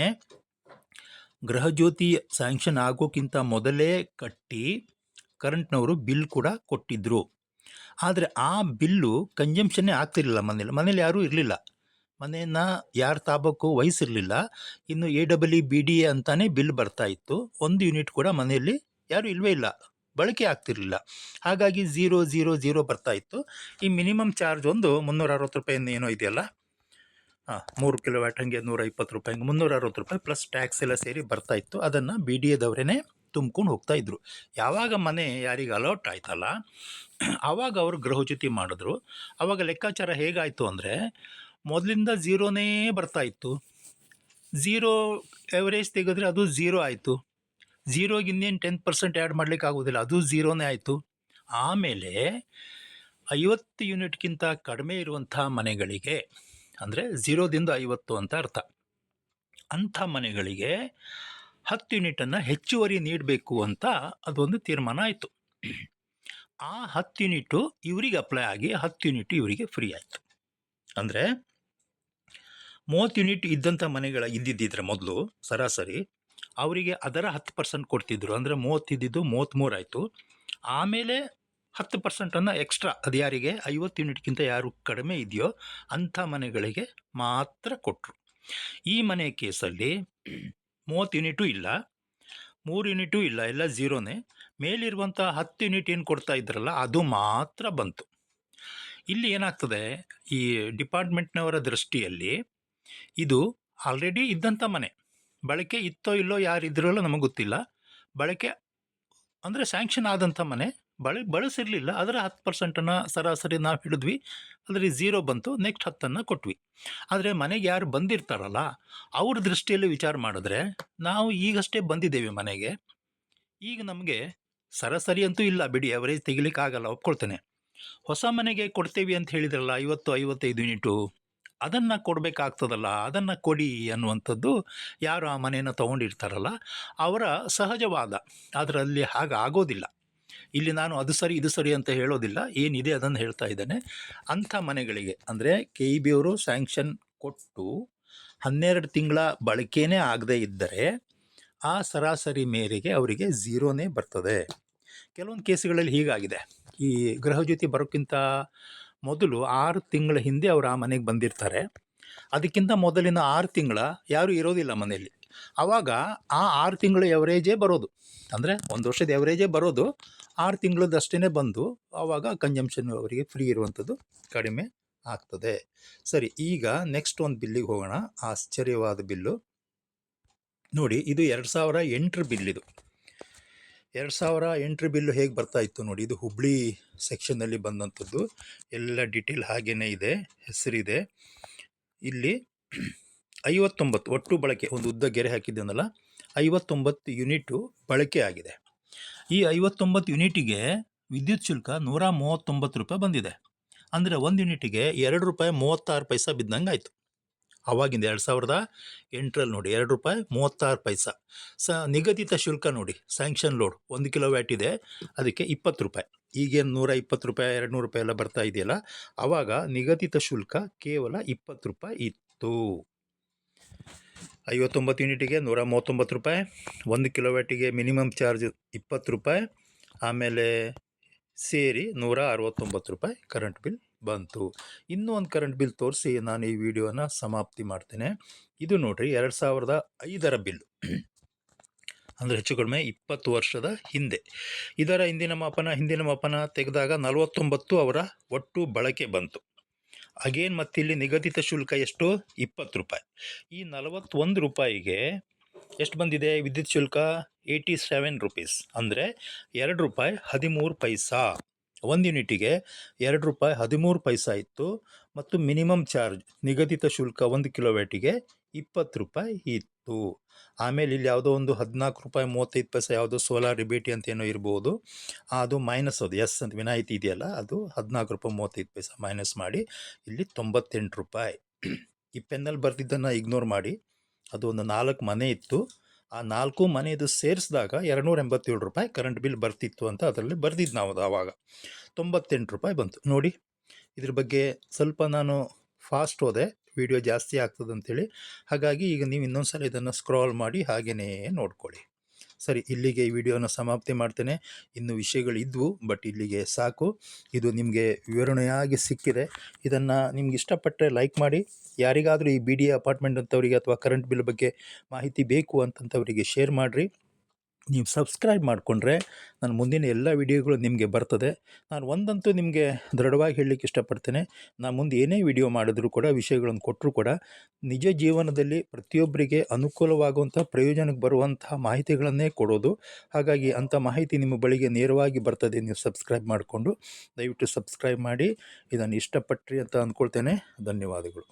Speaker 1: ಗೃಹಜ್ಯೋತಿ ಸ್ಯಾಂಕ್ಷನ್ ಆಗೋಕ್ಕಿಂತ ಮೊದಲೇ ಕಟ್ಟಿ ಕರೆಂಟ್ನವರು ಬಿಲ್ ಕೂಡ ಕೊಟ್ಟಿದ್ದರು ಆದರೆ ಆ ಬಿಲ್ಲು ಕಂಜಂಪ್ಷನ್ನೇ ಆಗ್ತಿರಲಿಲ್ಲ ಮನೇಲಿ ಮನೇಲಿ ಯಾರೂ ಇರಲಿಲ್ಲ. ಮನೆಯನ್ನು ಯಾರು ತಾಬಕ್ಕೂ ವಹಿಸಿರಲಿಲ್ಲ. ಇನ್ನು A double B D A ಅಂತಾನೆ ಬಿಲ್ ಬರ್ತಾ ಇತ್ತು. ಒಂದು ಯೂನಿಟ್ ಕೂಡ ಮನೆಯಲ್ಲಿ ಯಾರೂ ಇಲ್ಲವೇ ಇಲ್ಲ. ಬಳಕೆ ಆಗ್ತಿರಲಿಲ್ಲ. ಹಾಗಾಗಿ ಝೀರೋ ಝೀರೋ ಝೀರೋ ಬರ್ತಾ ಇತ್ತು. ಈ ಮಿನಿಮಮ್ ಚಾರ್ಜ್ ಒಂದು ಮುನ್ನೂರ ಅರವತ್ತು ರೂಪಾಯಿಂದ ಏನೋ ಇದೆಯಲ್ಲ? ಹಾಂ, ಮೂರು ಕಿಲೋ ವ್ಯಾಟ್ ಹಂಗೆ ನೂರ ಇಪ್ಪತ್ತು ರೂಪಾಯಿ ಹಂಗೆ ಮುನ್ನೂರ ಅರವತ್ತು ರೂಪಾಯಿ ಪ್ಲಸ್ ಟ್ಯಾಕ್ಸ್ ಎಲ್ಲ ಸೇರಿ ಬರ್ತಾ ಇತ್ತು. ಅದನ್ನು ಬಿ ಡಿ ಎದವರೇ ತುಂಬ್ಕೊಂಡು ಹೋಗ್ತಾ ಇದ್ರು. ಯಾವಾಗ ಮನೆ ಯಾರಿಗೆ ಅಲೌಟ್ ಆಯ್ತಲ್ಲ ಆವಾಗ ಅವರು ಗೃಹಚ್ಯುತಿ ಮಾಡಿದ್ರು. ಆವಾಗ ಲೆಕ್ಕಾಚಾರ ಹೇಗಾಯಿತು ಅಂದರೆ, ಮೊದಲಿಂದ ಝೀರೋನೇ ಬರ್ತಾ ಇತ್ತು. ಝೀರೋ ಎವರೇಜ್ ತೆಗೆದ್ರೆ ಅದು ಝೀರೋ ಆಯಿತು. ಝೀರೋಗೆ ಇನ್ನೇನು ಟೆನ್ ಪರ್ಸೆಂಟ್ ಆ್ಯಡ್ ಮಾಡಲಿಕ್ಕೆ ಆಗೋದಿಲ್ಲ, ಅದು ಝೀರೋನೇ ಆಯಿತು. ಆಮೇಲೆ ಐವತ್ತು ಯೂನಿಟ್ಗಿಂತ ಕಡಿಮೆ ಇರುವಂಥ ಮನೆಗಳಿಗೆ ಅಂದರೆ ಝೀರೋದಿಂದ ಐವತ್ತು ಅಂತ ಅರ್ಥ. ಅಂಥ ಮನೆಗಳಿಗೆ ಹತ್ತು ಯೂನಿಟನ್ನು ಹೆಚ್ಚುವರಿ ನೀಡಬೇಕು ಅಂತ ಅದೊಂದು ತೀರ್ಮಾನ ಆಯಿತು. ಆ ಹತ್ತು ಯೂನಿಟು ಇವರಿಗೆ ಅಪ್ಲೈ ಆಗಿ ಹತ್ತು ಯೂನಿಟ್ ಇವರಿಗೆ ಫ್ರೀ ಆಯಿತು. ಅಂದರೆ ಮೂವತ್ತು ಯೂನಿಟ್ ಇದ್ದಂಥ ಮನೆಗಳ ಇದ್ದಿದ್ದಿದ್ರೆ ಮೊದಲು ಸರಾಸರಿ ಅವರಿಗೆ ಅದರ ಹತ್ತು ಪರ್ಸೆಂಟ್ ಕೊಡ್ತಿದ್ರು. ಅಂದರೆ ಮೂವತ್ತಿದ್ದು ಮೂವತ್ತ್ಮೂರು ಆಯಿತು. ಆಮೇಲೆ ಹತ್ತು ಪರ್ಸೆಂಟನ್ನು ಎಕ್ಸ್ಟ್ರಾ. ಅದು ಯಾರಿಗೆ? ಐವತ್ತು ಯೂನಿಟ್ಗಿಂತ ಯಾರು ಕಡಿಮೆ ಇದೆಯೋ ಅಂಥ ಮನೆಗಳಿಗೆ ಮಾತ್ರ ಕೊಟ್ಟರು ಈ ಮನೆ ಕೇಸಲ್ಲಿ ಮೂವತ್ತು ಯೂನಿಟು ಇಲ್ಲ. ಮೂರು ಯೂನಿಟು ಇಲ್ಲ, ಎಲ್ಲ ಝೀರೋನೇ. ಮೇಲಿರುವಂಥ ಹತ್ತು ಯೂನಿಟ್ ಏನು ಕೊಡ್ತಾ ಇದ್ರಲ್ಲ, ಅದು ಮಾತ್ರ ಬಂತು. ಇಲ್ಲಿ ಏನಾಗ್ತದೆ, ಈ ಡಿಪಾರ್ಟ್ಮೆಂಟ್ನವರ ದೃಷ್ಟಿಯಲ್ಲಿ ಇದು ಆಲ್ರೆಡಿ ಇದ್ದಂಥ ಮನೆ. ಬಳಕೆ ಇತ್ತೋ ಇಲ್ಲೋ ಯಾರಿದ್ರಲ್ಲೋ ನಮಗೆ ಗೊತ್ತಿಲ್ಲ. ಬಳಕೆ ಅಂದರೆ ಸ್ಯಾಂಕ್ಷನ್ ಆದಂಥ ಮನೆ. ಬಳ, ಬಳಸಿರಲಿಲ್ಲ ಅದರ ಹತ್ತು ಪರ್ಸೆಂಟನ್ನು ಸರಾಸರಿ ನಾವು ಹಿಡಿದ್ವಿ. ಅದರಲ್ಲಿ ಝೀರೋ ಬಂತು, ನೆಕ್ಸ್ಟ್ ಹತ್ತನ್ನು ಕೊಟ್ವಿ. ಆದರೆ ಮನೆಗೆ ಯಾರು ಬಂದಿರ್ತಾರಲ್ಲ, ಅವ್ರ ದೃಷ್ಟಿಯಲ್ಲಿ ವಿಚಾರ ಮಾಡಿದ್ರೆ ನಾವು ಈಗಷ್ಟೇ ಬಂದಿದ್ದೇವೆ ಮನೆಗೆ. ಈಗ ನಮಗೆ ಸರಾಸರಿ ಅಂತೂ ಇಲ್ಲ ಬಿಡಿ ಅವರೇಜ್ ತೆಗಿಲಿಕ್ಕಾಗಲ್ಲ ಒಪ್ಕೊಳ್ತೇನೆ. ಹೊಸ ಮನೆಗೆ ಕೊಡ್ತೇವೆ ಅಂತ ಹೇಳಿದ್ರಲ್ಲ, ಐವತ್ತು, ಐವತ್ತೈದು ಯೂನಿಟು, ಅದನ್ನು ಕೊಡಬೇಕಾಗ್ತದಲ್ಲ, ಅದನ್ನು ಕೊಡಿ ಅನ್ನುವಂಥದ್ದು ಯಾರು ಆ ಮನೆಯನ್ನು ತೊಗೊಂಡಿರ್ತಾರಲ್ಲ, ಅವರ ಸಹಜವಾದ, ಅದರಲ್ಲಿ ಹಾಗೆ ಆಗೋದಿಲ್ಲ ಇಲ್ಲಿ ನಾನು ಅದು ಸರಿ, ಇದು ಸರಿ ಅಂತ ಹೇಳೋದಿಲ್ಲ. ಏನಿದೆ ಅದನ್ನು ಹೇಳ್ತಾ ಇದ್ದೇನೆ. ಅಂಥ ಮನೆಗಳಿಗೆ, ಅಂದರೆ ಕೆ ಇ ಬಿ ಅವರು ಸ್ಯಾಂಕ್ಷನ್ ಕೊಟ್ಟು ಹನ್ನೆರಡು ತಿಂಗಳ ಬಳಕೆಯೇ ಆಗದೇ ಇದ್ದರೆ ಆ ಸರಾಸರಿ ಮೇರೆಗೆ ಅವರಿಗೆ ಝೀರೋನೇ ಬರ್ತದೆ. ಕೆಲವೊಂದು ಕೇಸುಗಳಲ್ಲಿ ಹೀಗಾಗಿದೆ. ಈ ಗೃಹಜ್ಯೋತಿ ಬರೋಕ್ಕಿಂತ ಮೊದಲು ಆರು ತಿಂಗಳ ಹಿಂದೆ ಅವರು ಆ ಮನೆಗೆ ಬಂದಿರ್ತಾರೆ. ಅದಕ್ಕಿಂತ ಮೊದಲಿನ ಆರು ತಿಂಗಳ ಯಾರೂ ಇರೋದಿಲ್ಲ ಮನೆಯಲ್ಲಿ. ಆವಾಗ ಆ ಆರು ತಿಂಗಳ ಎವರೇಜೇ ಬರೋದು. ಅಂದರೆ ಒಂದು ವರ್ಷದ ಎವರೇಜೇ ಬರೋದು. ಆರು ತಿಂಗಳದಷ್ಟೇ ಬಂದು ಆವಾಗ ಕಂಜಂಪ್ಷನ್ ಅವರಿಗೆ ಫ್ರೀ ಇರುವಂಥದ್ದು ಕಡಿಮೆ ಆಗ್ತದೆ. ಸರಿ, ಈಗ ನೆಕ್ಸ್ಟ್ ಒಂದು ಬಿಲ್ಲಿಗೆ ಹೋಗೋಣ. ಆಶ್ಚರ್ಯವಾದ ಬಿಲ್ಲು ನೋಡಿ, ಇದು ಎರಡು ಸಾವಿರ ಎಂಟರ ಬಿಲ್ಲಿದು ಎರಡು ಸಾವಿರ ಎಂಟರ ಬಿಲ್ಲು ಹೇಗೆ ಬರ್ತಾ ಇತ್ತು ನೋಡಿ, ಇದು ಹುಬ್ಳಿ ಸೆಕ್ಷನ್ನಲ್ಲಿ ಬಂದಂಥದ್ದು. ಎಲ್ಲ ಡಿಟೇಲ್ ಹಾಗೇ ಇದೆ, ಹೆಸರಿದೆ. ಇಲ್ಲಿ ಐವತ್ತೊಂಬತ್ತು ಒಟ್ಟು ಬಳಕೆ, ಒಂದು ಉದ್ದ ಗೆರೆ ಹಾಕಿದ್ದೇನಲ್ಲ ಐವತ್ತೊಂಬತ್ತು ಯೂನಿಟು ಬಳಕೆ ಆಗಿದೆ. ಈ ಐವತ್ತೊಂಬತ್ತು ಯೂನಿಟಿಗೆ ವಿದ್ಯುತ್ ಶುಲ್ಕ ನೂರ ಮೂವತ್ತೊಂಬತ್ತು ರೂಪಾಯಿ ಬಂದಿದೆ. ಅಂದರೆ ಒಂದು ಯೂನಿಟಿಗೆ ಎರಡು ರೂಪಾಯಿ ಮೂವತ್ತಾರು ಪೈಸಾ ಬಿದ್ದಂಗೆ ಆಯಿತು. ಆವಾಗಿಂದ ಎರಡು ಸಾವಿರದ ಎಂಟರಲ್ಲಿ ನೋಡಿ, ಎರಡು ರೂಪಾಯಿ ಮೂವತ್ತಾರು ಪೈಸಾ. ಸ, ನಿಗದಿತ ಶುಲ್ಕ ನೋಡಿ ಸ್ಯಾಂಕ್ಷನ್ ಲೋಡ್ ಒಂದು ಕಿಲೋ ವ್ಯಾಟ್ ಇದೆ, ಅದಕ್ಕೆ ಇಪ್ಪತ್ತು ರೂಪಾಯಿ. ಈಗೇನು ನೂರ ಇಪ್ಪತ್ತು ರೂಪಾಯಿ ಎರಡು ನೂರು ರೂಪಾಯಿ ಎಲ್ಲ ಬರ್ತಾ ಇದೆಯಲ್ಲ ಆವಾಗ ನಿಗದಿತ ಶುಲ್ಕ ಕೇವಲ ಇಪ್ಪತ್ತು ರೂಪಾಯಿ ಇತ್ತು. ಐವತ್ತೊಂಬತ್ತು ಯೂನಿಟಿಗೆ ನೂರ ಮೂವತ್ತೊಂಬತ್ತು ರೂಪಾಯಿ, ಒಂದು ಕಿಲೋವ್ಯಾಟಿಗೆ ಮಿನಿಮಮ್ ಚಾರ್ಜ್ ಇಪ್ಪತ್ತು ರೂಪಾಯಿ, ಆಮೇಲೆ ಸೇರಿ ನೂರ ಅರವತ್ತೊಂಬತ್ತು ರೂಪಾಯಿ ಕರೆಂಟ್ ಬಿಲ್ ಬಂತು. ಇನ್ನೂ ಒಂದು ಕರೆಂಟ್ ಬಿಲ್ ತೋರಿಸಿ ನಾನು ಈ ವಿಡಿಯೋನ ಸಮಾಪ್ತಿ ಮಾಡ್ತೇನೆ. ಇದು ನೋಡಿರಿ, ಎರಡು ಸಾವಿರದ ಐದರ ಬಿಲ್ ಅಂದರೆ ಹೆಚ್ಚು ಕಡಿಮೆ ಇಪ್ಪತ್ತು ವರ್ಷದ ಹಿಂದೆ. ಇದರ ಹಿಂದಿನ ಮಾಪನ ಹಿಂದಿನ ಮಾಪನ ತೆಗೆದಾಗ ನಲವತ್ತೊಂಬತ್ತು ಅವರ ಒಟ್ಟು ಬಳಕೆ ಬಂತು. ಅಗೇನ್ ಮತ್ತಿಲ್ಲಿ ನಿಗದಿತ ಶುಲ್ಕ ಎಷ್ಟು? ಇಪ್ಪತ್ತು ರೂಪಾಯಿ. ಈ ನಲವತ್ತೊಂದು ರೂಪಾಯಿಗೆ ಎಷ್ಟು ಬಂದಿದೆ? ವಿದ್ಯುತ್ ಶುಲ್ಕ ಏಯ್ಟಿ ಸೆವೆನ್ ರುಪೀಸ್. ಅಂದರೆ ಎರಡು ರೂಪಾಯಿ ಹದಿಮೂರು ಪೈಸಾ. ಒಂದು ಯೂನಿಟಿಗೆ ಎರಡು ರೂಪಾಯಿ ಹದಿಮೂರು ಪೈಸಾ ಇತ್ತು. ಮತ್ತು ಮಿನಿಮಮ್ ಚಾರ್ಜ್ ನಿಗದಿತ ಶುಲ್ಕ ಒಂದು ಕಿಲೋವ್ಯಾಟಿಗೆ ಇಪ್ಪತ್ತು ರೂಪಾಯಿ ಇತ್ತು. ಆಮೇಲೆ ಇಲ್ಲಿ ಯಾವುದೋ ಒಂದು ಹದಿನಾಲ್ಕು ರೂಪಾಯಿ ಮೂವತ್ತೈದು ಪೈಸೆ ಯಾವುದೋ ಸೋಲಾರ್ ರಿಬೇಟಿ ಅಂತ ಏನೋ ಇರ್ಬೋದು ಅದು ಮೈನಸ್ ಅದು ಎಸ್ ಅಂತ ವಿನಾಯಿತಿ ಇದೆಯಲ್ಲ, ಅದು ಹದಿನಾಲ್ಕು ರೂಪಾಯಿ ಮೂವತ್ತೈದು ಪೈಸೆ ಮೈನಸ್ ಮಾಡಿ, ಇಲ್ಲಿ ತೊಂಬತ್ತೆಂಟು ರೂಪಾಯಿ. ಈ ಪೆನ್ನಲ್ಲಿ ಬರೆದಿದ್ದನ್ನು ಇಗ್ನೋರ್ ಮಾಡಿ, ಅದು ಒಂದು ನಾಲ್ಕು ಮನೆ ಇತ್ತು. ಆ ನಾಲ್ಕು ಮನೆಯದು ಸೇರಿಸಿದಾಗ ಎರಡುನೂರ ಎಂಬತ್ತೇಳು ರೂಪಾಯಿ ಕರೆಂಟ್ ಬಿಲ್ ಬರ್ತಿತ್ತು ಅಂತ ಅದರಲ್ಲಿ ಬರ್ದಿದ್ದು ನಾವು ಅದು ಆವಾಗ ತೊಂಬತ್ತೆಂಟು ರೂಪಾಯಿ ಬಂತು. ನೋಡಿ, ಇದ್ರ ಬಗ್ಗೆ ಸ್ವಲ್ಪ ನಾನು ಫಾಸ್ಟ್ ಹೋದೆ. ವಿಡಿಯೋ ಜಾಸ್ತಿ ಆಗ್ತದೆ ಅಂತೇಳಿ. ಹಾಗಾಗಿ ಈಗ ನೀವು ಇನ್ನೊಂದು ಸಲ ಇದನ್ನು ಸ್ಕ್ರಾಲ್ ಮಾಡಿ ಹಾಗೆಯೇ ನೋಡ್ಕೊಳ್ಳಿ. ಸರಿ, ಇಲ್ಲಿಗೆ ಈ ವಿಡಿಯೋನ ಸಮಾಪ್ತಿ ಮಾಡ್ತೇನೆ. ಇನ್ನು ವಿಷಯಗಳಿದ್ವು ಬಟ್ ಇಲ್ಲಿಗೆ ಸಾಕು. ಇದು ನಿಮಗೆ ವಿವರಣೆಯಾಗಿ ಸಿಕ್ಕಿದೆ. ಇದನ್ನು ನಿಮ್ಗೆ ಇಷ್ಟಪಟ್ಟರೆ ಲೈಕ್ ಮಾಡಿ. ಯಾರಿಗಾದರೂ ಈ ಬಿ ಡಿ ಅಪಾರ್ಟ್ಮೆಂಟ್ ಅಂತವರಿಗೆ ಅಥವಾ ಕರೆಂಟ್ ಬಿಲ್ ಬಗ್ಗೆ ಮಾಹಿತಿ ಬೇಕು ಅಂತಂಥವರಿಗೆ ಶೇರ್ ಮಾಡಿರಿ. ನೀವು ಸಬ್ಸ್ಕ್ರೈಬ್ ಮಾಡಿಕೊಂಡ್ರೆ ನನ್ನ ಮುಂದಿನ ಎಲ್ಲ ವಿಡಿಯೋಗಳು ನಿಮಗೆ ಬರ್ತದೆ. ನಾನು ಒಂದಂತೂ ನಿಮಗೆ ದೃಢವಾಗಿ ಹೇಳಲಿಕ್ಕೆ ಇಷ್ಟಪಡ್ತೇನೆ. ನಾನು ಮುಂದೆ ಏನೇ ವಿಡಿಯೋ ಮಾಡಿದ್ರು ಕೂಡ, ವಿಷಯಗಳನ್ನು ಕೊಟ್ಟರು ಕೂಡ, ನಿಜ ಜೀವನದಲ್ಲಿ ಪ್ರತಿಯೊಬ್ಬರಿಗೆ ಅನುಕೂಲವಾಗುವಂಥ ಪ್ರಯೋಜನಕ್ಕೆ ಬರುವಂತಹ ಮಾಹಿತಿಗಳನ್ನೇ ಕೊಡೋದು. ಹಾಗಾಗಿ ಅಂಥ ಮಾಹಿತಿ ನಿಮ್ಮ ಬಳಿಗೆ ನೇರವಾಗಿ ಬರ್ತದೆ. ನೀವು ಸಬ್ಸ್ಕ್ರೈಬ್ ಮಾಡಿಕೊಂಡು ದಯವಿಟ್ಟು ಸಬ್ಸ್ಕ್ರೈಬ್ ಮಾಡಿ. ಇದನ್ನು ಇಷ್ಟಪಟ್ರಿ ಅಂತ ಅಂದ್ಕೊಳ್ತೇನೆ. ಧನ್ಯವಾದಗಳು.